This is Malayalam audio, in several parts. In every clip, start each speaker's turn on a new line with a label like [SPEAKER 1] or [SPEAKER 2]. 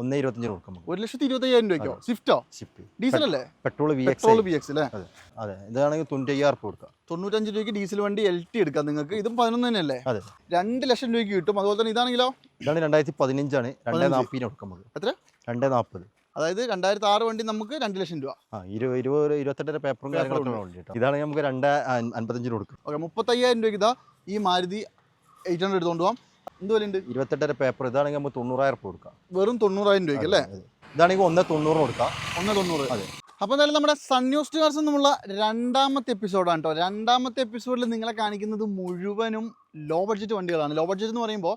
[SPEAKER 1] ഒന്നേ ഇരുപത്തഞ്ചിന് കൊടുക്കാം നമുക്ക്
[SPEAKER 2] ഒരു ലക്ഷത്തി ഇരുപത്തയ്യായിരം രൂപയ്ക്കോ? സ്വിഫ്റ്റോ
[SPEAKER 1] സ്വിഫ്റ്റ്
[SPEAKER 2] ഡീസൽ അല്ലേ?
[SPEAKER 1] Petrol V
[SPEAKER 2] petrol B X അല്ലേ?
[SPEAKER 1] അതെ. അതെ. ഇതാണെങ്കിൽ തൊണ്ണൂറ്റയ്യായിരം അയ്യായിരം ഉറുപ്പ് കൊടുക്കാം.
[SPEAKER 2] തൊണ്ണൂറ്റഞ്ച് രൂപയ്ക്ക് ഡീസൽ വണ്ടി എൽ ടി എടുക്കാം നിങ്ങൾക്ക്. ഇതും പതിനൊന്ന് തന്നെയല്ലേ?
[SPEAKER 1] അതെ.
[SPEAKER 2] രണ്ട് ലക്ഷം രൂപയ്ക്ക് കിട്ടും. അതുപോലെ തന്നെ ഇതാണെങ്കിലോ?
[SPEAKER 1] ഇതാണ് രണ്ടായിരത്തി പതിനഞ്ചാണ് രണ്ടേ നാൽപ്പതിന് കൊടുക്കുമ്പോൾ നമുക്ക്
[SPEAKER 2] എത്ര?
[SPEAKER 1] രണ്ടേ നാൽപ്പത്.
[SPEAKER 2] അതായത് രണ്ടായിരത്തി ആറ് വണ്ടി നമുക്ക് രണ്ട് ലക്ഷം രൂപ.
[SPEAKER 1] ആ ഇരുപത് ഇരുപത് ഇരുപത്തെട്ടര പേപ്പറും കാര്യങ്ങളൊക്കെ ഉള്ള വണ്ടി കേട്ടോ. ഇതാണെങ്കിൽ നമുക്ക് രണ്ട് അൻപത്തഞ്ചിന് കൊടുക്കും.
[SPEAKER 2] ഓക്കെ മുപ്പത്തയ്യായിരം രൂപയ്ക്ക് ഇതാ ഈ മാരുതി എയ്റ്റ് ഹൺഡ്രഡ് എടുത്തുകൊണ്ട് പോകാം എന്ത് വിലയുണ്ട്?
[SPEAKER 1] ഇരുപത്തെട്ടര പേപ്പർ ഇതാണെങ്കിൽ നമുക്ക് തൊണ്ണൂറായിരം രൂപ കൊടുക്കാം.
[SPEAKER 2] വെറും തൊണ്ണൂറായിരം രൂപയ്ക്ക് അല്ലേ.
[SPEAKER 1] ഇതാണെങ്കിൽ ഒന്ന് തൊണ്ണൂറ് കൊടുക്കാം.
[SPEAKER 2] ഒന്ന് തൊണ്ണൂറ്.
[SPEAKER 1] അതെ.
[SPEAKER 2] അപ്പോൾ എന്തായാലും നമ്മുടെ സൺ ന്യൂസ് സ്റ്റാർസ് എന്നുള്ള രണ്ടാമത്തെ എപ്പിസോഡാണ് കേട്ടോ രണ്ടാമത്തെ എപ്പിസോഡിൽ നിങ്ങളെ കാണിക്കുന്നത് മുഴുവനും ലോ ബഡ്ജറ്റ് വണ്ടികളാണ്. ലോ ബഡ്ജറ്റ് എന്ന് പറയുമ്പോൾ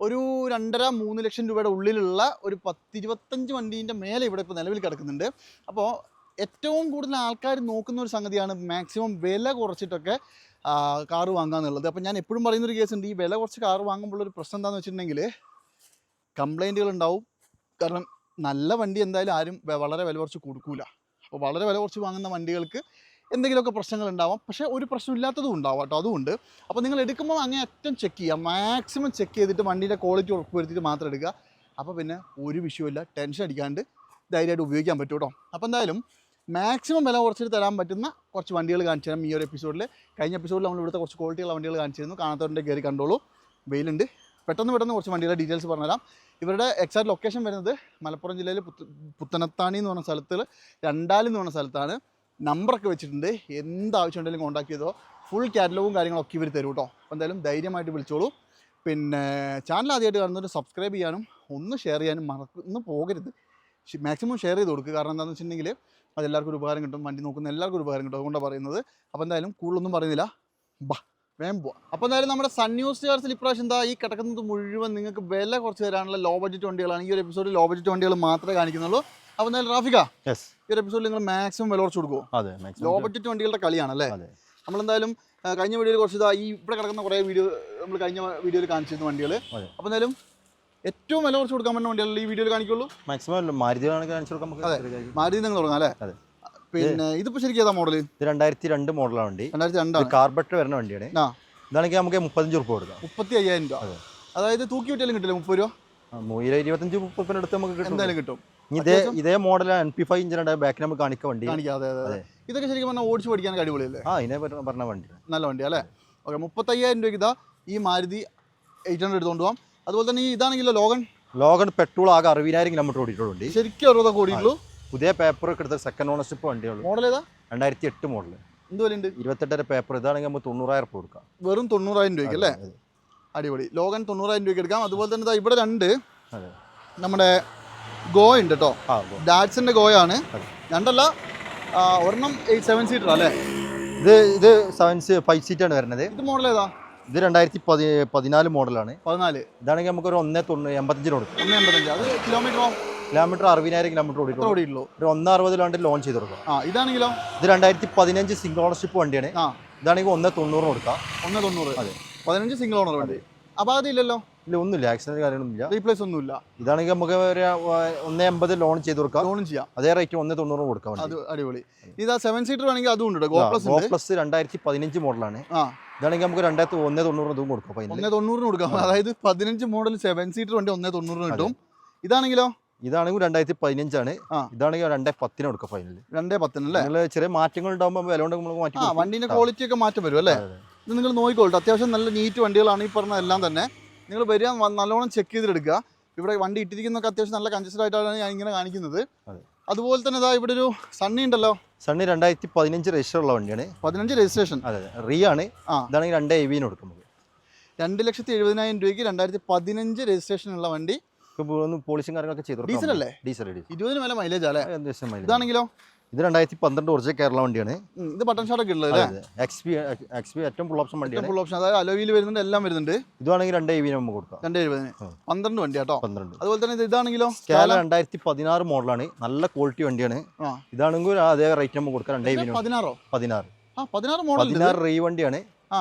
[SPEAKER 2] ഒരു രണ്ടര മൂന്ന് ലക്ഷം രൂപയുടെ ഉള്ളിലുള്ള ഒരു പത്തിരുപത്തഞ്ച് വണ്ടീന്റെ മേലെ ഇവിടെ ഇപ്പോൾ നിലവിൽ കിടക്കുന്നുണ്ട്. അപ്പോൾ ഏറ്റവും കൂടുതൽ ആൾക്കാർ നോക്കുന്ന ഒരു സംഗതിയാണ് മാക്സിമം വില കുറച്ചിട്ടൊക്കെ കാറ് വാങ്ങുക എന്നുള്ളത് അപ്പോൾ ഞാൻ എപ്പോഴും പറയുന്നൊരു കേസ് ഉണ്ട് ഈ വില കുറച്ച് കാറ് വാങ്ങുമ്പോൾ ഒരു പ്രശ്നം എന്താണെന്ന് വെച്ചിട്ടുണ്ടെങ്കിൽ കംപ്ലൈന്റുകൾ ഉണ്ടാവും കാരണം നല്ല വണ്ടി എന്തായാലും ആരും വളരെ വില കുറച്ച് കൊടുക്കൂല. അപ്പോൾ വളരെ വില കുറച്ച് വാങ്ങുന്ന വണ്ടികൾക്ക് എന്തെങ്കിലുമൊക്കെ പ്രശ്നങ്ങൾ ഉണ്ടാവാം പക്ഷേ ഒരു പ്രശ്നമില്ലാത്തതും ഉണ്ടാവാം കേട്ടോ അതുകൊണ്ട്. അപ്പോൾ നിങ്ങൾ എടുക്കുമ്പോൾ അങ്ങനെ അറ്റം ചെക്ക് ചെയ്യുക. മാക്സിമം ചെക്ക് ചെയ്തിട്ട് വണ്ടീന്റെ ക്വാളിറ്റി ഉറപ്പുവരുത്തിയിട്ട് മാത്രം എടുക്കുക. അപ്പോൾ പിന്നെ ഒരു വിഷയമില്ല ടെൻഷൻ അടിക്കാണ്ട് ധൈര്യമായിട്ട് ഉപയോഗിക്കാൻ പറ്റും കേട്ടോ. അപ്പോൾ എന്തായാലും മാക്സിമം വില കുറച്ചിട്ട് തരാൻ പറ്റുന്ന കുറച്ച് വണ്ടികൾ കാണിച്ചു തരാം ഈ ഒരു എപ്പിസോഡിൽ കഴിഞ്ഞ എപ്പിസോഡിൽ നമ്മൾ ഇവിടുത്തെ കുറച്ച് ക്വാളിറ്റിയുള്ള വണ്ടികൾ കാണിച്ചിരുന്നു. കാണാത്തവരുടെ കയറി കണ്ടോളൂ. വെയിലുണ്ട്. പെട്ടെന്ന് പെട്ടെന്ന് കുറച്ച് വണ്ടികളുടെ ഡീറ്റെയിൽസ് പറഞ്ഞുതരാം. ഇവരുടെ എക്സാക്ട് ലൊക്കേഷൻ വരുന്നത് മലപ്പുറം ജില്ലയിൽ പുത്ത പുത്തനത്താണി എന്ന് പറഞ്ഞ സ്ഥലത്തിൽ രണ്ടാലി എന്ന് പറഞ്ഞ സ്ഥലത്താണ്. നമ്പറൊക്കെ വെച്ചിട്ടുണ്ട്. എന്ത് ആവശ്യം ഉണ്ടെങ്കിലും കോൺടാക്ട് ചെയ്തോ ഫുൾ കാറ്റലോഗും കാര്യങ്ങളൊക്കെ ഇവർ തരും കേട്ടോ. അപ്പോൾ എന്തായാലും ധൈര്യമായിട്ട് വിളിച്ചോളൂ. പിന്നെ ചാനൽ ആദ്യമായിട്ട് കാണുന്നവർ സബ്സ്ക്രൈബ് ചെയ്യാനും ഒന്ന് ഷെയർ ചെയ്യാനും മറന്നു പോകരുത്. മാക്സിമം ഷെയർ ചെയ്ത് കൊടുക്കുക കാരണം എന്താണെന്ന് വെച്ചിട്ടുണ്ടെങ്കിൽ അതെല്ലാവർക്കും ഒരു ഉപകാരം കിട്ടും. വണ്ടി നോക്കുന്ന എല്ലാവർക്കും ഒരു ഉപകാരം കിട്ടും. അതുകൊണ്ടാണ് പറയുന്നത്. അപ്പോൾ എന്തായാലും കൂടുതലൊന്നും പറയുന്നില്ല. ബാ വേഗം പോവാം. അപ്പോൾ എന്തായാലും നമ്മുടെ സൺ ന്യൂസ് ചേർച്ചിൽ ഇപ്രാവശ്യം എന്താ ഈ കിടക്കുന്നത് മുഴുവൻ നിങ്ങൾക്ക് വില കുറച്ച് തരാനുള്ള ലോ ബഡ്ജറ്റ് വണ്ടികളാണ്. ഈ ഒരു എപ്പിസോഡിൽ ലോ ബഡ്ജറ്റ് വണ്ടികൾ മാത്രമേ കാണിക്കുന്നുള്ളൂ. അപ്പോൾ എന്തായാലും റാഫിക
[SPEAKER 1] യെസ്
[SPEAKER 2] ഈ ഒരു എപ്പിസോഡിൽ നിങ്ങൾ മാക്സിമം വില കുറച്ച് കൊടുക്കുമോ
[SPEAKER 1] അതെ
[SPEAKER 2] ലോ ബഡ്ജറ്റ് വണ്ടികളുടെ കളിയാണ്
[SPEAKER 1] അല്ലേ?
[SPEAKER 2] നമ്മളെന്തായാലും കഴിഞ്ഞ വീഡിയോയിൽ കുറച്ച് ഇതാ ഈ ഇവിടെ കിടക്കുന്ന കുറേ വീഡിയോ നമ്മൾ കഴിഞ്ഞ വീഡിയോയിൽ കാണിച്ചിരുന്ന വണ്ടികൾ അപ്പോൾ എന്തായാലും ഏറ്റവും വില കുറച്ച് കൊടുക്കാൻ പറ്റുന്ന വണ്ടി ഈ വീഡിയോയിൽ കാണിക്കുള്ളൂ.
[SPEAKER 1] മാക്സിമം മാരുതി കാണിച്ചു കൊടുക്കാൻ നമുക്ക്
[SPEAKER 2] അതെ. മാരുതി നിങ്ങൾ തുടങ്ങാം അല്ലേ?
[SPEAKER 1] അതെ.
[SPEAKER 2] പിന്നെ ഇതിപ്പോൾ ശരിക്കും ഏതാ മോഡൽ
[SPEAKER 1] ഇത് രണ്ടായിരത്തി രണ്ട് മോഡലാണ് വണ്ടി.
[SPEAKER 2] രണ്ടായിരത്തി രണ്ടാണ്.
[SPEAKER 1] കാർബറ്റ് വരുന്ന വണ്ടിയാണ്. ഇതാണെങ്കിൽ നമുക്ക് മുപ്പത്തഞ്ച് ഉറുപ്പ് കൊടുക്കാം.
[SPEAKER 2] മുപ്പത്തി അയ്യായിരം രൂപ.
[SPEAKER 1] അതെ.
[SPEAKER 2] അതായത് തൂക്കി വിട്ടാലും കിട്ടില്ല മുപ്പത് രൂപ?
[SPEAKER 1] ഇരുപത്തഞ്ച് മുപ്പതിന് അടുത്ത് നമുക്ക്
[SPEAKER 2] എന്തായാലും കിട്ടും.
[SPEAKER 1] ഇതേ ഇതേ മോഡൽ എൻ പി ഫൈവ് ഇഞ്ചിനുണ്ട് ബാക്കിൽ നമുക്ക് കാണിക്കാൻ വണ്ടി.
[SPEAKER 2] ഇതൊക്കെ ശരിക്കും പറഞ്ഞാൽ ഓടിച്ച് പഠിക്കാൻ അടിപൊളിയല്ലേ?
[SPEAKER 1] ആ ഇതിനെ പറഞ്ഞ വണ്ടി.
[SPEAKER 2] നല്ല വണ്ടി അല്ലേ? ഓക്കെ മുപ്പത്തയ്യായിരം രൂപയ്ക്ക് ഇതാ ഈ മാരുതി എയ്റ്റ് ഹൺഡ്രഡ് എടുത്തുകൊണ്ട് പോകാം അതുപോലെ തന്നെ ഈ ഇതാണെങ്കിലോ ലോഗൻ?
[SPEAKER 1] ലോഗൺ പെട്രോൾ ആകെ അറുപതിനായിരം കിലോമീറ്റർ ഓടിയിട്ടുണ്ട്
[SPEAKER 2] ശരിക്കും അറുപതൊക്കെ ഓടിയുള്ളൂ
[SPEAKER 1] പുതിയ പേപ്പർ ഒക്കെ എടുത്ത സെക്കൻഡ് ഓണർഷിപ്പ് വണ്ടിയുള്ളൂ
[SPEAKER 2] മോഡൽ ഏതാ?
[SPEAKER 1] രണ്ടായിരത്തി എട്ട് മോഡൽ
[SPEAKER 2] എന്ത് വിലയുണ്ട്?
[SPEAKER 1] ഇരുപത്തെട്ടര പേപ്പർ ഇതാണെങ്കിൽ നമുക്ക് തൊണ്ണൂറായിരം രൂപ കൊടുക്കാം.
[SPEAKER 2] വെറും തൊണ്ണൂറായിരം രൂപയ്ക്ക് അല്ലേ? അടിപൊളി. ലോഗൻ തൊണ്ണൂറായിരം രൂപയ്ക്ക് എടുക്കാം. അതുപോലെ തന്നെ ഇവിടെ രണ്ട് നമ്മുടെ ഗോ ഉണ്ട് കേട്ടോ.
[SPEAKER 1] ഡാറ്റ്സിന്റെ
[SPEAKER 2] ഡാറ്റ്സിന്റെ ഗോയാണ്. രണ്ടല്ല ഒരെണ്ണം എയ്റ്റ് സെവൻ സീറ്റർ അല്ലേ?
[SPEAKER 1] ഇത് ഇത് സെവൻ ഫൈവ് സീറ്റാണ് വരുന്നത്.
[SPEAKER 2] ഇത് മോഡൽ ഏതാ?
[SPEAKER 1] ഇത് രണ്ടായിരത്തി പതി പതിനാല് മോഡലാണ്.
[SPEAKER 2] പതിനാല്.
[SPEAKER 1] ഇതാണെങ്കിൽ നമുക്ക് ഒരു ഒന്നേ തൊണ്ണൂ എൺപത്തഞ്ചിന് കൊടുക്കും.
[SPEAKER 2] ഒന്ന് എൺപത്തഞ്ച് അത് കിലോമീറ്ററോ
[SPEAKER 1] കിലോമീറ്റർ അറുപതിനായിരം കിലോമീറ്റർ
[SPEAKER 2] ഓടി
[SPEAKER 1] ഓടിയിട്ടുള്ളൂ. ഒരു ഒന്ന് അറുപതിലാണ്ട് ലോഞ്ച് ചെയ്ത് കൊടുക്കാം.
[SPEAKER 2] ആ ഇതാണെങ്കിലോ?
[SPEAKER 1] ഇത് രണ്ടായിരത്തി പതിനഞ്ച് സിംഗിൾ ഓണർഷിപ്പ് വണ്ടിയാണ്.
[SPEAKER 2] ആ.
[SPEAKER 1] ഇതാണെങ്കിൽ ഒന്ന് തൊണ്ണൂറിന് കൊടുക്കാം.
[SPEAKER 2] ഒന്ന് തൊണ്ണൂറ്.
[SPEAKER 1] അതെ.
[SPEAKER 2] പതിനഞ്ച് സിംഗിൾ ഓണർ വണ്ടി. അപ്പോൾ അതില്ലല്ലോ?
[SPEAKER 1] ഇല്ല ഒന്നുമില്ല. ആക്സിഡന്റ് കാര്യങ്ങളൊന്നുമില്ല.
[SPEAKER 2] റീപ്ലേസ് ഒന്നുമില്ല.
[SPEAKER 1] ഇതാണെങ്കിൽ നമുക്ക് ഒരു ഒന്ന് എൺപത് ലോൺ ചെയ്ത് കൊടുക്കാം.
[SPEAKER 2] ലോൺ ചെയ്യാം.
[SPEAKER 1] അതേ റേറ്റ് ഒന്ന് തൊണ്ണൂറ് കൊടുക്കാം
[SPEAKER 2] അത് അടിപൊളി. ഇതാ സെവൻ സീറ്റർ ആണെങ്കിൽ അതും ഉണ്ട് ഗോ പ്ലസ്
[SPEAKER 1] ഗോ പ്ലസ് രണ്ടായിരത്തി പതിനഞ്ച് മോഡലാണ്.
[SPEAKER 2] ആ.
[SPEAKER 1] ഇതാണെങ്കിൽ നമുക്ക് രണ്ടായിരത്തി ഒന്നേ തൊണ്ണൂറിന് ഇതും കൊടുക്കാം
[SPEAKER 2] ഒന്നേ തൊണ്ണൂറിന് കൊടുക്കാം. അതായത് പതിനഞ്ച് മോഡൽ സെവൻ സീറ്റർ വണ്ടി ഒന്നേ തൊണ്ണൂറിന് കിട്ടും. ഇതാണെങ്കിലോ?
[SPEAKER 1] ഇതാണെങ്കിൽ രണ്ടായിരത്തി പതിനഞ്ചാണ് ഇതാണെങ്കിൽ രണ്ടേ പത്തിന് കൊടുക്കാം ഫൈനൽ
[SPEAKER 2] രണ്ടേ പത്തിനല്ലേ
[SPEAKER 1] നിങ്ങൾ ചെറിയ മാറ്റങ്ങൾ ഉണ്ടാകുമ്പോൾ വില കൊണ്ട് നമ്മൾ മാറ്റി.
[SPEAKER 2] വണ്ടീന്റെ ക്വാളിറ്റി ഒക്കെ മാറ്റം വരും അല്ലേ?
[SPEAKER 1] അതെ, അതെ.
[SPEAKER 2] ഇത് നിങ്ങൾ നോക്കിക്കോളൂ അത്യാവശ്യം നല്ല നീറ്റ് വണ്ടികളാണ് ഈ പറഞ്ഞ എല്ലാം തന്നെ. നിങ്ങൾ വരിക നല്ലോണം ചെക്ക് ചെയ്തെടുക്കുക. ഇവിടെ വണ്ടി ഇട്ടിരിക്കുന്നൊക്കെ അത്യാവശ്യം നല്ല കൺജസ്റ്റഡ് ആയിട്ടാണ് ഞാൻ ഇങ്ങനെ കാണിക്കുന്നത്.
[SPEAKER 1] അതെ.
[SPEAKER 2] അതുപോലെ തന്നെ ഇതാ ഇവിടെ ഒരു സണ്ണി ഉണ്ടല്ലോ.
[SPEAKER 1] സണ്ണി രണ്ടായിരത്തി പതിനഞ്ച് രജിസ്റ്റർ ഉള്ള വണ്ടിയാണ്.
[SPEAKER 2] പതിനഞ്ച് രജിസ്ട്രേഷൻ
[SPEAKER 1] അതെ റീ ആണ്.
[SPEAKER 2] ആ.
[SPEAKER 1] ഇതാണെങ്കിൽ രണ്ട് എ വിന് കൊടുക്കുന്നത്.
[SPEAKER 2] രണ്ട് ലക്ഷത്തി എഴുപതിനായിരം രൂപയ്ക്ക് രണ്ടായിരത്തി പതിനഞ്ച് രജിസ്ട്രേഷൻ ഉള്ള വണ്ടി
[SPEAKER 1] പോളിഷും കാര്യങ്ങളൊക്കെ ചെയ്തു
[SPEAKER 2] ഡീസൽ അല്ലേ?
[SPEAKER 1] ഡീസൽ
[SPEAKER 2] ഇരുപതിന് മേലെ മൈലേജ് അല്ലേ? ഇതാണെങ്കിലോ?
[SPEAKER 1] ഇത് രണ്ടായിരത്തി പന്ത്രണ്ട് ഒറിജിനൽ കേരള വണ്ടിയാണ്.
[SPEAKER 2] ഇത് ബട്ടൺ ഷോട്ട് ഒക്കെ ഉള്ളത് അല്ലേ?
[SPEAKER 1] എക്സ് പി എക്സ് പി ഏറ്റവും ഫുൾ ഓപ്ഷൻ വണ്ടിയാണ്.
[SPEAKER 2] ഫുൾ ഓപ്ഷൻ അതായത് അലോവിയിൽ വരുന്നുണ്ട് എല്ലാം വരുന്നുണ്ട്.
[SPEAKER 1] ഇതാണെങ്കിൽ രണ്ട് എ വി നമുക്ക് കൊടുക്കാം.
[SPEAKER 2] രണ്ട് എഴുപതിന്. പന്ത്രണ്ട് വണ്ടി കേട്ടോ.
[SPEAKER 1] പന്ത്രണ്ട്.
[SPEAKER 2] അതുപോലെ തന്നെ ഇത് ഇതാണെങ്കിലോ?
[SPEAKER 1] കേരള രണ്ടായിരത്തി പതിനാറ് മോഡലാണ്. നല്ല ക്വാളിറ്റി വണ്ടിയാണ്. ഇതാണെങ്കിൽ അതേ റേറ്റ് നമുക്ക് കൊടുക്കാം രണ്ട് എ വി
[SPEAKER 2] പതിനാറോ?
[SPEAKER 1] പതിനാറ്.
[SPEAKER 2] ആ പതിനാറ് മോഡൽ
[SPEAKER 1] പതിനാറ് റീ വണ്ടിയാണ്.
[SPEAKER 2] ആ.